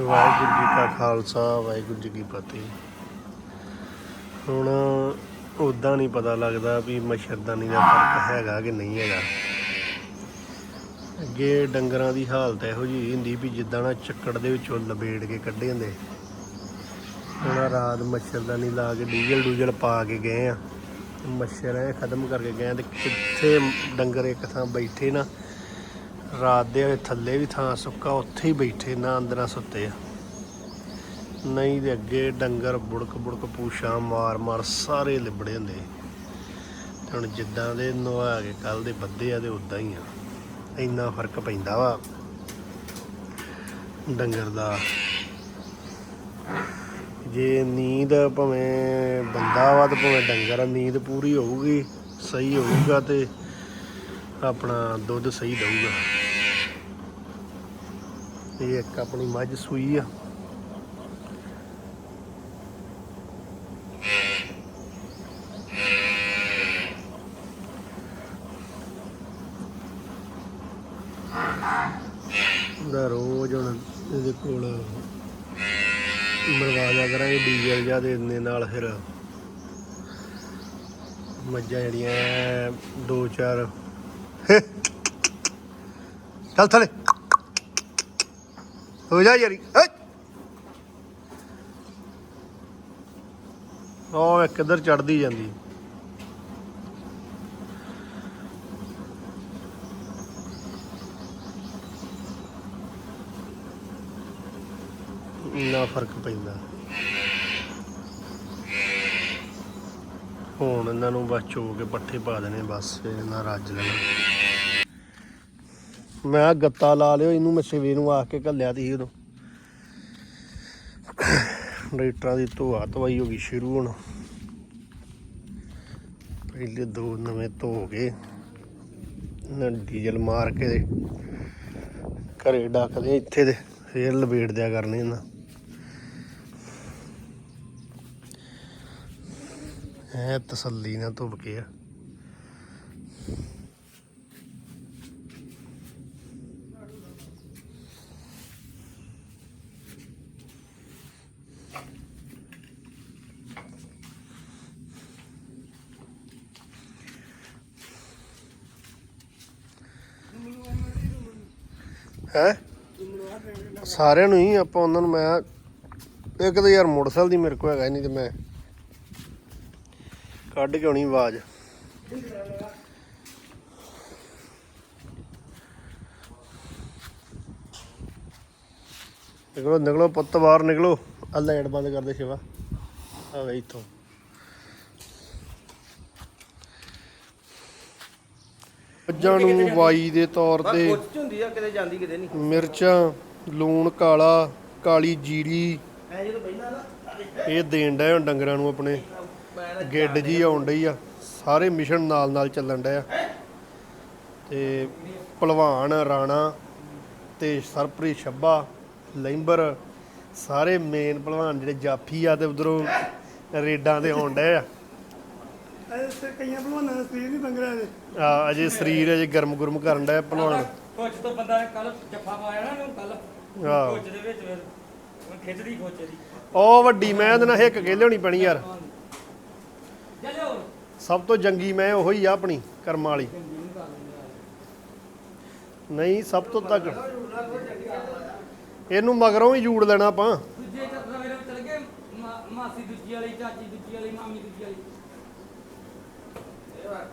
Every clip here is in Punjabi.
ਵਾਹਿਗੁਰੂ ਜੀ ਕਾ ਖਾਲਸਾ, ਵਾਹਿਗੁਰੂ ਜੀ ਕੀ ਫਤਿਹ। ਹੁਣ ਉਦਾਂ ਨਹੀਂ ਪਤਾ ਲੱਗਦਾ ਵੀ ਮੱਛਰਦਾਨੀ ਦਾ ਫ਼ਰਕ ਹੈਗਾ ਕਿ ਨਹੀਂ ਹੈਗਾ। ਅੱਗੇ ਡੰਗਰਾਂ ਦੀ ਹਾਲਤ ਇਹੋ ਜਿਹੀ ਹੁੰਦੀ ਵੀ ਜਿੱਦਾਂ ਨਾ ਚੱਕੜ ਦੇ ਵਿੱਚੋਂ ਲਬੇੜ ਕੇ ਕੱਢੇ ਹੁੰਦੇ। ਹੁਣ ਰਾਤ ਮੱਛਰਦਾਨੀ ਲਾ ਕੇ ਡੀਜ਼ਲ ਡੂਜ਼ਲ ਪਾ ਕੇ ਗਏ ਆ। ਮੱਛਰ ਐ ਖਤਮ ਕਰਕੇ ਗਏ ਆ ਤੇ ਕਿੱਥੇ ਡੰਗਰ ਇੱਕ ਥਾਂ ਬੈਠੇ ਨਾ ਰਾਤ ਦੇ ਥੱਲੇ ਵੀ ਥਾਂ ਸੁੱਕਾ, ਉੱਥੇ ਹੀ ਬੈਠੇ, ਨਾ ਅੰਦਰਾਂ ਸੁੱਤੇ ਆ। ਨਹੀਂ ਦੇ ਅੱਗੇ ਡੰਗਰ ਬੁੜਕ ਬੁੜਕ ਪੂਛਾਂ ਮਾਰ ਮਾਰ ਸਾਰੇ ਲਿਬੜੇ ਹੁੰਦੇ ਤੇ ਹੁਣ ਜਿੱਦਾਂ ਦੇ ਨਵਾ ਕੇ ਕੱਲ ਦੇ ਬੱਦੇ ਆ ਤੇ ਉਦਾਂ ਹੀ ਆ। ਇੰਨਾ ਫ਼ਰਕ ਪੈਂਦਾ ਵਾ ਡੰਗਰ ਦਾ। ਜੇ ਨੀਂਦ ਭਾਵੇਂ ਬੰਦਾ ਵਾ ਤੇ ਭਾਵੇਂ ਡੰਗਰ ਨੀਂਦ ਪੂਰੀ ਹੋਊਗੀ, ਸਹੀ ਹੋਊਗਾ ਤੇ ਆਪਣਾ ਦੁੱਧ ਸਹੀ ਦਊਗਾ। ਇਹ ਇੱਕ ਆਪਣੀ ਮੱਝ ਸੂਈ ਆ। ਦਾ ਰੋਜ਼ ਹੁਣ ਇਹਦੇ ਕੋਲ ਮਰਵਾਜ਼ਾ ਕਰਾਂਗੇ, ਡੀਜ਼ਲ ਜਾਂ ਦੇ ਦਿੰਦੇ ਨਾਲ ਫਿਰ। ਮੱਝਾਂ ਜਿਹੜੀਆਂ, ਦੋ ਚਾਰ ਚੱਲ ਥਲੇ। ਹੋ ਜਾ ਯਾਰੀ। ਉਹ ਕਿੱਧਰ ਚੜਦੀ ਜਾਂਦੀ। ਇੰਨਾ ਫ਼ਰਕ ਪੈਂਦਾ। ਹੁਣ ਇਹਨਾਂ ਨੂੰ ਬਸ ਚੋ ਕੇ ਪੱਠੇ ਪਾ ਦੇਣੇ, ਬਸ ਫਿਰ ਇਹਨਾਂ ਰੱਜ ਲੈਣਾ। ਮੈਂ ਕਿਹਾ ਗੱਤਾ ਲਾ ਲਿਓ, ਇਹਨੂੰ ਮੈਂ ਸਵੇਰ ਨੂੰ ਆ ਕੇ ਘੱਲਿਆ ਤੀ ਉਦੋਂ। ਟਰੈਕਟਰਾਂ ਦੀ ਧੋਆ ਧਵਾਈ ਹੋ ਗਈ ਸ਼ੁਰੂ ਹੁਣ। ਪਹਿਲੇ ਦੋ ਨਵੇਂ ਧੋ ਕੇ, ਇਹਨਾਂ ਡੀਜ਼ਲ ਮਾਰ ਕੇ ਤੇ ਘਰੇ ਡੱਕਦੇ ਇੱਥੇ ਦੇ ਫੇਰ ਲਬੇੜ ਦਿਆ ਕਰਨੇ ਇਹਨਾਂ। ਐ ਤਸੱਲੀ ਨਾਲ ਧੁੱਪ ਕੇ ਆ। ਹੈ? ਸਾਰਿਆਂ ਨੂੰ ਹੀ ਆਪਾਂ ਉਹਨਾਂ ਨੂੰ ਮੈਂ ਇੱਕ ਤਾਂ ਯਾਰ ਮੋਟਰਸਾਈਕਲ ਦੀ ਮੇਰੇ ਕੋਲ ਹੈਗਾ ਹੀ ਨਹੀਂ ਤੇ ਮੈਂ ਕੱਢ ਕੇ ਆਉਣੀ ਆਵਾਜ਼। ਨਿਕਲੋ ਨਿਕਲੋ ਪੁੱਤ, ਬਾਹਰ ਨਿਕਲੋ। ਆ ਲਾਈਟ ਬੰਦ ਕਰ ਦੇ ਸ਼ਿਵਾ। ਆ ਵੇ ਇੱਥੋਂ। ਮੱਝਾਂ ਨੂੰ ਵਾਈ ਦੇ ਤੌਰ ਤੇ ਕੁਛ ਹੁੰਦੀ ਆ ਕਿਤੇ ਜਾਂਦੀ ਕਿਤੇ ਨਹੀਂ। ਮਿਰਚਾਂ ਲੂਣ ਕਾਲਾ ਕਾਲੀ ਜੀਰੀ। ਐ ਜਦੋਂ ਪਹਿਲਾਂ ਨਾ ਇਹ ਦੇਣ ਡਏ ਹੁਣ ਡੰਗਰਾਂ ਨੂੰ ਆਪਣੇ। ਗਿੱਡ ਜੀ ਆਉਣ ਡਈ ਆ। ਸਾਰੇ ਮਿਸ਼ਨ ਨਾਲ ਨਾਲ ਚੱਲਣ ਡਏ ਆ। ਤੇ ਭਲਵਾਨ ਰਾਣਾ ਤੇ ਸਰਪ੍ਰੀਤ ਛੱਬਾ ਲੈਂਬਰ ਸਾਰੇ ਮੇਨ ਭਲਵਾਨ ਜਿਹੜੇ ਜਾਫੀ ਆ ਤੇ ਉਧਰੋਂ ਰੇਡਾਂ ਤੇ ਆਉਣ ਡਏ ਆ। ਐਸੇ ਕਈਆਂ ਭਲਵਾਨਾਂ ਦਾ ਸਰੀਰ ਨਹੀਂ ਬੰਗਰਿਆ ਦੇ ਆ ਅਜੇ ਸਰੀਰ ਅਜੇ ਗਰਮ ਗੁਰਮ ਕਰਨ ਡਿਆ ਭਲਵਾਨ। ਕੋਚ ਤੋਂ ਬੰਦਾ ਕੱਲ ਜੱਫਾ ਪਾਇਆ ਨਾ ਕੱਲ ਆਹੋ। ਕੋਚ ਦੇ ਵਿੱਚ ਫਿਰ ਉਹ ਖਿੱਚਦੀ ਕੋਚ ਦੀ। ਉਹ ਵੱਡੀ ਮੈਂ ਉਹਦੇ ਨਾਲ ਹਿੱਕ ਕੇ ਲਿਆਉਣੀ ਪੈਣੀ ਯਾਰ। ਚੱਲੋ ਸਭ ਤੋਂ ਜੰਗੀ ਮੈਂ ਉਹੀ ਆ ਆਪਣੀ ਕਰਮਾਂ ਵਾਲੀ। ਨਹੀਂ ਸਭ ਤੋਂ ਤੱਕ। ਇਹਨੂੰ ਮਗਰੋਂ ਹੀ ਜੂੜ ਲੈਣਾ ਆਪਾਂ। ਦੂਜੇ ਚੱਕਰ ਮੇਰੇ ਚਲ ਗਏ ਮਾ- ਮਾਸੀ ਦੂਜੀ ਵਾਲੀ ਚਾਚੀ ਦੂਜੀ ਵਾਲੀ ਮਾਮੀ ਦੂਜੀ ਵਾਲੀ ਇਹ ਵਾਕਾ ਮੈਂ ਬੜੀ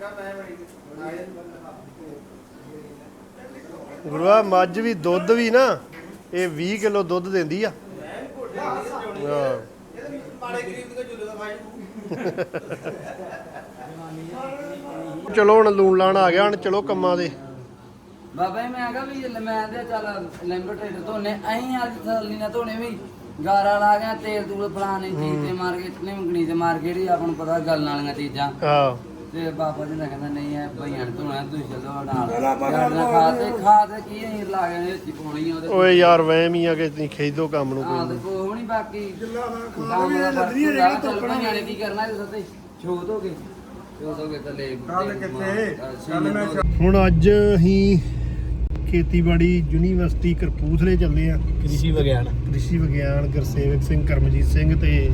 ਗੁਰੂਆ ਮੱਝ ਵੀ ਦੁੱਧ ਵੀ ਨਾ ਇਹ 20 ਕਿਲੋ ਦੁੱਧ ਦਿੰਦੀ ਆ। ਹਾਂ। ਚਲੋ ਹੁਣ ਲੂਣ ਲਾਣ ਆ ਗਿਆ ਹੁਣ ਚਲੋ ਕੰਮਾਂ ਦੇ ਬਾਬਾ ਜੀ ਮੈਂ ਕਿਹਾ ਵੀ ਮੈਂ ਤੇ ਚੱਲ ਲੈਂਬਰ ਟ੍ਰੇਡ ਧੋਨੇ ਅਹੀਂ ਅੱਜ ਥੱਲੀ ਨਾ ਧੋਣੇ ਵੀ ਗਾਰਾ ਲਾ ਗਿਆ ਤੇਲ ਤੂਲ ਫਲਾਣੇ ਚੀਜ਼ ਤੇ ਮਾਰ ਕੇ ਇਤਨੇ ਮੰਗਣੀ ਤੇ ਮਾਰ ਕੇ ਜਿਹੜੀ ਆਪਾਂ ਨੂੰ ਪਤਾ ਗੱਲ ਵਾਲੀਆਂ ਚੀਜ਼ਾਂ। ਹਾਂ। ਤੇ ਬਾਬਾ ਜੀ ਨੇ ਕਹਿੰਦਾ ਨਹੀਂ ਐ ਭਈਆਂ ਨੇ ਧੋਣਾ ਤੁਸੀਂ ਚੱਲੋ ਨਾਲ। ਯਾਰ ਤੇ ਖਾਦ ਕੀ ਅਹੀਂ ਲਾ ਗਏ ਨੇ ਵਿੱਚ ਪਾਉਣੀ ਆ ਉਹਦੇ ਓਏ ਯਾਰ ਵਹਿਮ ਹੀ ਆ ਕਿ ਤੁਸੀਂ ਖੇਦੋ ਕੰਮ ਨੂੰ ਹਾਂ ਕੋਈ ਤੇ ਕੋਹ ਨਹੀਂ ਬਾਕੀ। ਜਿੱਲਾ ਦਾ ਕੰਮ ਖਾਣਾ ਵੀ ਲੱਦਣੀ ਹੈ ਜਿਹੜਾ ਤੋਪਣਾ ਨੇ ਕੀ ਕਰਨਾ ਇਹ ਸੱਤੇ? ਛੋਟ ਹੋ ਗਏ ਹੋ ਥੱਲੇ। ਕਿੱਥੇ? ਮੈਂ ਹੋ ਹੁਣ ਅੱਜ ਅਸੀਂ ਖੇਤੀਬਾੜੀ ਯੂਨੀਵਰਸਿਟੀ ਕਰਪੂਥਲੇ ਚੱਲੇ ਆ। ਕ੍ਰਿਸ਼ੀ ਵਿਗਿਆਨ। ਕ੍ਰਿਸ਼ੀ ਵਿਗਿਆਨ ਗੁਰਸੇਵਕ ਸਿੰਘ ਕਰਮਜੀਤ ਸਿੰਘ ਤੇ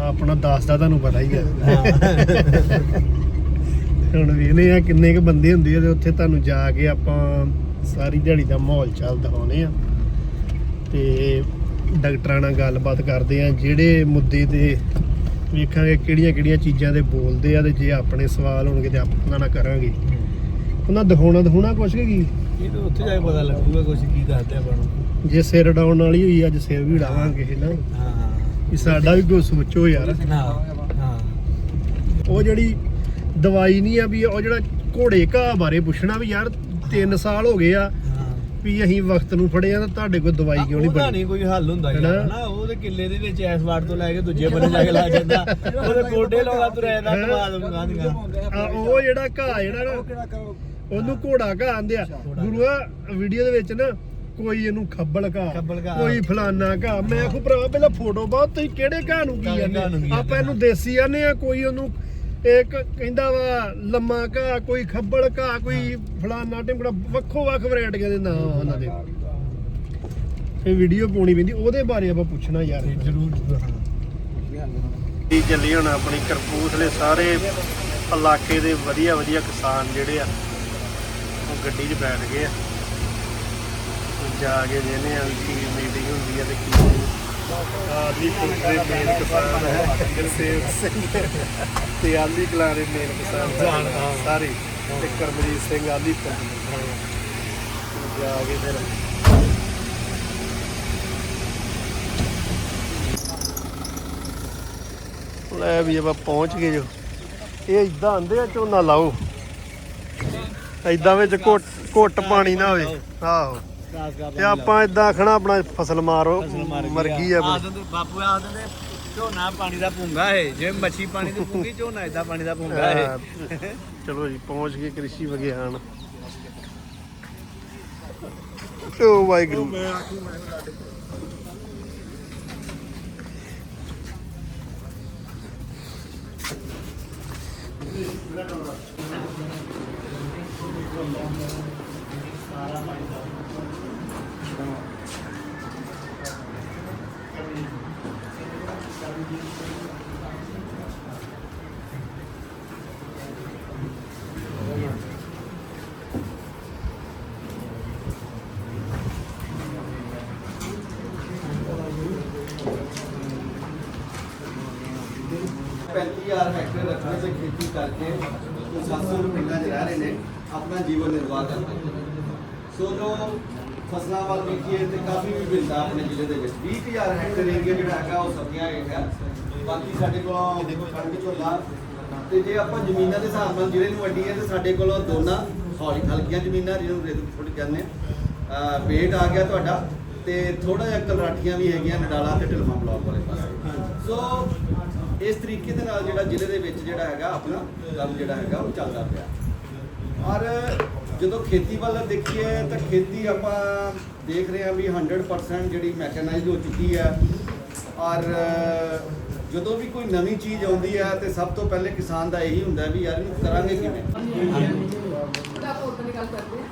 ਆਪਣਾ ਦਾਸ ਦਾ ਤੁਹਾਨੂੰ ਪਤਾ ਹੀ ਆ। ਹੁਣ ਵੇਖਦੇ ਆ ਕਿੰਨੇ ਕ ਬੰਦੇ ਹੁੰਦੇ ਆ ਤੇ ਉੱਥੇ ਤੁਹਾਨੂੰ ਜਾ ਕੇ ਆਪਾਂ ਸਾਰੀ ਦਿਹਾੜੀ ਦਾ ਮਾਹੌਲ ਚਾਲ ਦਿਖਾਉਨੇ ਆ। ਤੇ ਡਾਕਟਰਾਂ ਨਾਲ ਗੱਲਬਾਤ ਕਰਦੇ ਆ ਜਿਹੜੇ ਮੁੱਦੇ ਤੇ ਵੇਖਾਂਗੇ ਕਿਹੜੀਆਂ ਕਿਹੜੀਆਂ ਚੀਜ਼ਾਂ ਦੇ ਬੋਲਦੇ ਆ ਤੇ ਜੇ ਆਪਣੇ ਸਵਾਲ ਹੋਣਗੇ ਤੇ ਆਪਾਂ ਉਹਨਾਂ ਨਾਲ ਕਰਾਂਗੇ। ਉਹਨਾਂ ਦਿਖਾਉਣਾ ਦਿਖਾਉਣਾ ਕੁਛ ਕਿ ਕੀ? ਇਹ ਤਾਂ ਉੱਥੇ ਜਾ ਕੇ ਪਤਾ ਲੱਗੂਗਾ ਕੁਝ ਕੀ ਦੱਸਦੇ ਆਪਾਂ ਨੂੰ। ਜੇ ਸਿਰ ਡਾਉਣ ਵਾਲੀ ਹੋਈ ਅੱਜ ਸਿਰ ਵੀ ਡਾਵਾਂਗੇ ਨਾ? ਹਾਂ। ਵੀ ਸਾਡਾ ਵੀ ਕੋਈ ਸੋਚੋ ਯਾਰ ਹਾਂ ਹਾਂ ਉਹ ਜਿਹੜੀ ਦਵਾਈ ਨਹੀਂ ਆ ਵੀ ਉਹ ਜਿਹੜਾ ਘੋੜੇ ਘਾਹ ਬਾਰੇ ਪੁੱਛਣਾ ਵੀ ਯਾਰ 3 ਸਾਲ ਹੋ ਗਏ ਆ ਵੀ ਅਸੀਂ ਵਕਤ ਨੂੰ ਫੜਿਆ ਤਾਂ ਤੁਹਾਡੇ ਕੋਲ ਦਵਾਈ ਕਿਉਂ ਨਹੀਂ ਉਹਦਾ ਬਣੀ? ਨਹੀਂ ਕੋਈ ਹੱਲ ਹੁੰਦਾ ਹੈਨਾ? ਯਾਰ ਨਾ ਉਹਦੇ ਕਿੱਲੇ ਦੇ ਵਿੱਚ ਐਸ ਵਾਰ ਤੋਂ ਲੈ ਕੇ ਦੂਜੇ ਬੰਨੇ ਜਾ ਕੇ ਲਾ ਜਾਂਦਾ। ਉਹਦੇ ਗੋਡੇ ਲੋਗਾ ਤੁਰਿਆ ਦਾ? ਕਮਾਲ ਮੰਗਾ ਆ ਉਹ ਜਿਹੜਾ ਘਾਹ ਜਿਹੜਾ ਨਾ ਉਹਨੂੰ ਘੋੜਾ ਘਾਹ ਆਂਦੇ ਆ। ਗੁਰੂਆ ਵੀਡੀਓ ਦੇ ਵਿੱਚ ਨਾ ਕੋਈ ਇਹਨੂੰ ਖੱਬਲ ਘਾਹ ਖੱਬਲ ਘਾਹ। ਕੋਈ ਫਲਾਨਾ ਘਾਹ ਮੈਂ ਆਖੂ ਭਰਾ ਪਹਿਲਾਂ ਫੋਟੋ ਬਾਅਦ ਤੁਸੀਂ ਕਿਹੜੇ ਘਾਹ ਨੂੰ ਕੀ ਘਾਹ ਨੂੰ ਜਾਂਦੇ ਕੀ ਆਪਾਂ ਇਹਨੂੰ ਦੇਸੀ ਆਨੇ ਆ ਕੋਈ ਉਹਨੂੰ ਇੱਕ ਕਹਿੰਦਾ ਵਾ ਲੰਮਾ ਘਾਹ ਕੋਈ ਖੱਬਲ ਘਾਹ ਕੋਈ ਫਲਾਨਾ ਟਿਮਕੜਾ ਵੱਖੋ ਵੱਖ ਵੈਰਾਈਟੀਆਂ ਦੇ ਨਾਮ ਆ ਉਹਨਾਂ ਦੇ। ਇਹ ਵੀਡੀਓ ਪਾਉਣੀ ਪੈਂਦੀ ਉਹਦੇ ਬਾਰੇ ਆਪਾਂ ਪੁੱਛਣਾ ਯਾਰ। ਜ਼ਰੂਰ ਦੀ ਚੱਲੀ ਹੁਣ ਆਪਣੀ ਕਰਪੂਥਲੇ ਸਾਰੇ ਇਲਾਕੇ ਦੇ ਵਧੀਆ ਵਧੀਆ ਕਿਸਾਨ ਜਿਹੜੇ ਆ ਉਹ ਗੱਡੀ 'ਚ ਬੈਠ ਗਏ ਆ। ਜਾ ਕੇ ਜਿਹਨੇ ਕੀ ਮੀਟਿੰਗ ਹੁੰਦੀ ਆ ਤੇ ਕੀ ਆਲੀ ਦੇ ਮੇਨ ਕਿਸਾਨ ਹੈ ਗੁਰਸੇਵ ਸਿੰਘ। ਤੇ ਆਲੀ ਕਲਾ ਦੇ ਮੇਨ ਕਿਸਾਨ ਜਾਣ, ਹਾਂ। ਸਾਰੇ। ਤੇ ਕਰਮਜੀਤ ਸਿੰਘ ਆਲੀ ਜਾ ਕੇ ਫਿਰ ਲੈ ਵੀ ਆਪਾਂ ਪਹੁੰਚ ਗਏ ਜੋ। ਇਹ ਇਦਾਂ ਆਂਦੇ ਆ ਝੋਨਾ ਲਾਓ। ਇਦਾਂ ਵਿੱਚ ਘੁੱਟ ਘੁੱਟ ਪਾਣੀ ਨਾ ਹੋਵੇ। ਆਹੋ। ਤੇ ਆਪਾਂ ਇਦਾਂ ਆਖਣਾ ਆਪਣਾ ਫਸਲ ਮਾਰੋ ਮਰ ਗਈ ਆ। ਆਪਣੀ। ਆਦਤ ਬਾਪੂ ਆਦਤ ਦੇ ਝੋਨਾ ਪਾਣੀ ਦਾ ਭੁੰਗਾ ਹੈ ਜਿਵੇਂ ਮੱਛੀ ਪਾਣੀ ਦੀ ਭੁੰਗੀ ਝੋਨਾ ਇਦਾਂ ਪਾਣੀ ਦਾ ਹੈ ਹਾਂ। ਚਲੋ ਜੀ ਪਹੁੰਚ ਗਏ ਕ੍ਰਿਸ਼ੀ ਵਿਗਿਆਨ। ਓ ਵਾਹਿਗੁਰੂ। ਪੈਂਤੀ ਹਜ਼ਾਰ ਹੈਕਟੇਅਰ ਰਕਬੇ ਤੇ ਖੇਤੀ ਕਰਕੇ ਜੋ 700 ਪਿੰਡਾਂ 'ਚ ਰਹਿ ਰਹੇ ਨੇ ਆਪਣਾ ਜੀਵਨ ਨਿਰਵਾਹ ਕਰਦੇ ਨੇ ਸੋ ਜੋ ਫਸਲਾਂ ਵੱਲ ਵੇਖੀਏ ਤੇ ਕਾਫੀ ਵੀ ਵਿਭਿੰਨਤਾ ਆਪਣੇ ਜ਼ਿਲ੍ਹੇ ਦੇ ਵਿੱਚ। 20000 ਹੈਕਟੇਅਰ ਏਰੀਆ ਜਿਹੜਾ ਹੈਗਾ ਉਹ ਸਬਜ਼ੀਆਂ ਹੈਗਾ ਬਾਕੀ ਸਾਡੇ ਕੋਲ ਕਣਕ ਝੋਲਾ ਤੇ ਜੇ ਆਪਾਂ ਜ਼ਮੀਨਾਂ ਦੇ ਹਿਸਾਬ ਨਾਲ ਜ਼ਿਲ੍ਹੇ ਨੂੰ ਵੰਡੀਏ ਤੇ ਸਾਡੇ ਕੋਲ ਦੋਨਾਂ ਹੌਲੀ ਹਲਕੀਆਂ ਜ਼ਮੀਨਾਂ ਜਿਹਨੂੰ ਰੇਤ ਛੁੱਟ ਕਹਿੰਦੇ ਆ, ਅਹ ਬੇਟ ਆ ਗਿਆ ਤੁਹਾਡਾ ਤੇ ਥੋੜਾ ਜਿਹਾ ਕਲਰਾਠੀਆਂ ਵੀ ਹੈਗੀਆਂ ਨਡਾਲਾ ਤੇ ਢਿਲਮਾ ਬਲਾਕ ਵਾਲੇ ਪਾਸੇ। ਸੋ ਇਸ ਤਰੀਕੇ ਦੇ ਨਾਲ ਜਿਹੜਾ ਜ਼ਿਲ੍ਹੇ ਦੇ ਵਿੱਚ ਜਿਹੜਾ ਹੈਗਾ ਆਪਣਾ ਕੰਮ ਜਿਹੜਾ ਹੈਗਾ ਉਹ ਚੱਲਦਾ ਪਿਆ। ਔਰ ਜਦੋਂ ਖੇਤੀ ਵੱਲ ਦੇਖੀਏ ਤਾਂ ਖੇਤੀ ਆਪਾਂ ਦੇਖ ਰਹੇ ਹਾਂ ਵੀ 100% ਜਿਹੜੀ ਮੈਕਨਾਈਜ਼ਡ ਹੋ ਚੁੱਕੀ ਹੈ। ਔਰ ਜਦੋਂ ਵੀ ਕੋਈ ਨਵੀਂ ਚੀਜ਼ ਆਉਂਦੀ ਹੈ ਤੇ ਸਭ ਤੋਂ ਪਹਿਲੇ ਕਿਸਾਨ ਦਾ ਇਹੀ ਹੁੰਦਾ ਵੀ ਯਾਰ ਇਹਨੂੰ ਕਰਾਂਗੇ ਕਿਵੇਂ? ਦਾ ਪੋਰਟਲ ਗੱਲ ਕਰਦੇ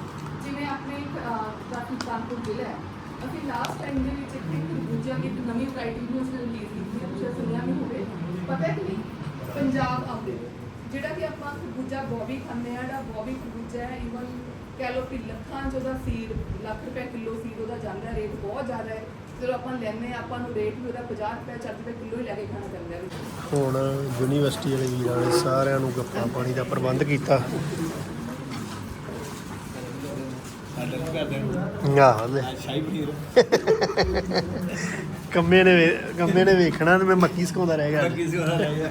ਜਿਵੇਂ ਆਪਣੇ ਕਾਫੀ ਕਾਨਪੁਰ ਜ਼ਿਲ੍ਹਾ ਹੈ। ਅਸੀਂ ਲਾਸਟ ਟਾਈਮ ਦੇ ਵਿੱਚ ਇੱਕ ਦੂਜਾ ਇੱਕ ਨਵੀਂ ਵੈਰਾਈਟੀ ਨੂੰ ਅਸੀਂ ਰਿਲੀਜ਼ ਕੀਤੀ ਹੈ। ਤੁਸੀਂ ਸੁਣਿਆ ਵੀ ਹੋਵੇ। ਪਤਾ ਕਿ ਨਹੀਂ? ਪੰਜਾਬ ਆਉਂਦੇ ਜਿਹੜਾ ਕਿ ਆਪਾਂ ਖਰਬੂਜਾ ਗੋਭੀ ਖਾਂਦੇ ਆ ਜਿਹੜਾ ਗੋਭੀ ਖਰਬੂਜਾ ਹੈ ਇਵਨ ਕਹਿ ਕਿ ਲੱਖਾਂ ਚ ਉਹਦਾ ਸੀਡ ਲੱਖ ਰੁਪਏ ਕਿਲੋ ਸੀਡ ਉਹਦਾ ਜਾਂਦਾ ਹੈ ਰੇਟ ਬਹੁਤ ਜ਼ਿਆਦਾ ਹੈ। ਜਦੋਂ ਆਪਾਂ ਲੈਂਦੇ ਆਪਾਂ ਨੂੰ ਰੇਟ ਵੀ ਉਹਦਾ 50 ਰੁਪਏ 40 ਰੁਪਏ ਕਿਲੋ ਹੀ ਲੈ ਕੇ ਖਾਣਾ ਪੈਂਦਾ ਹੈ। ਹੁਣ ਯੂਨੀਵਰਸਿਟੀ ਵਾਲੇ ਵੀਰਾਂ ਨੇ ਸਾਰਿਆਂ ਨੂੰ ਗੱਪਾਂ ਪਾਣੀ ਦਾ ਪ੍ਰਬੰਧ ਕੀਤਾ। ਆਹ ਲੈ। ਸ਼ਾਹੀ ਪਨੀਰ। ਕੰਮੇ ਨੇ ਕੰਮੇ ਨੇ ਵੇਖਣਾ ਤੇ ਮੈਂ ਮੱਕੀ ਸਕਾਉਂਦਾ ਰਹਿ ਗਿਆ ਕਿਸੇ ਹੋਰ ਰਹਿ ਗਿਆ।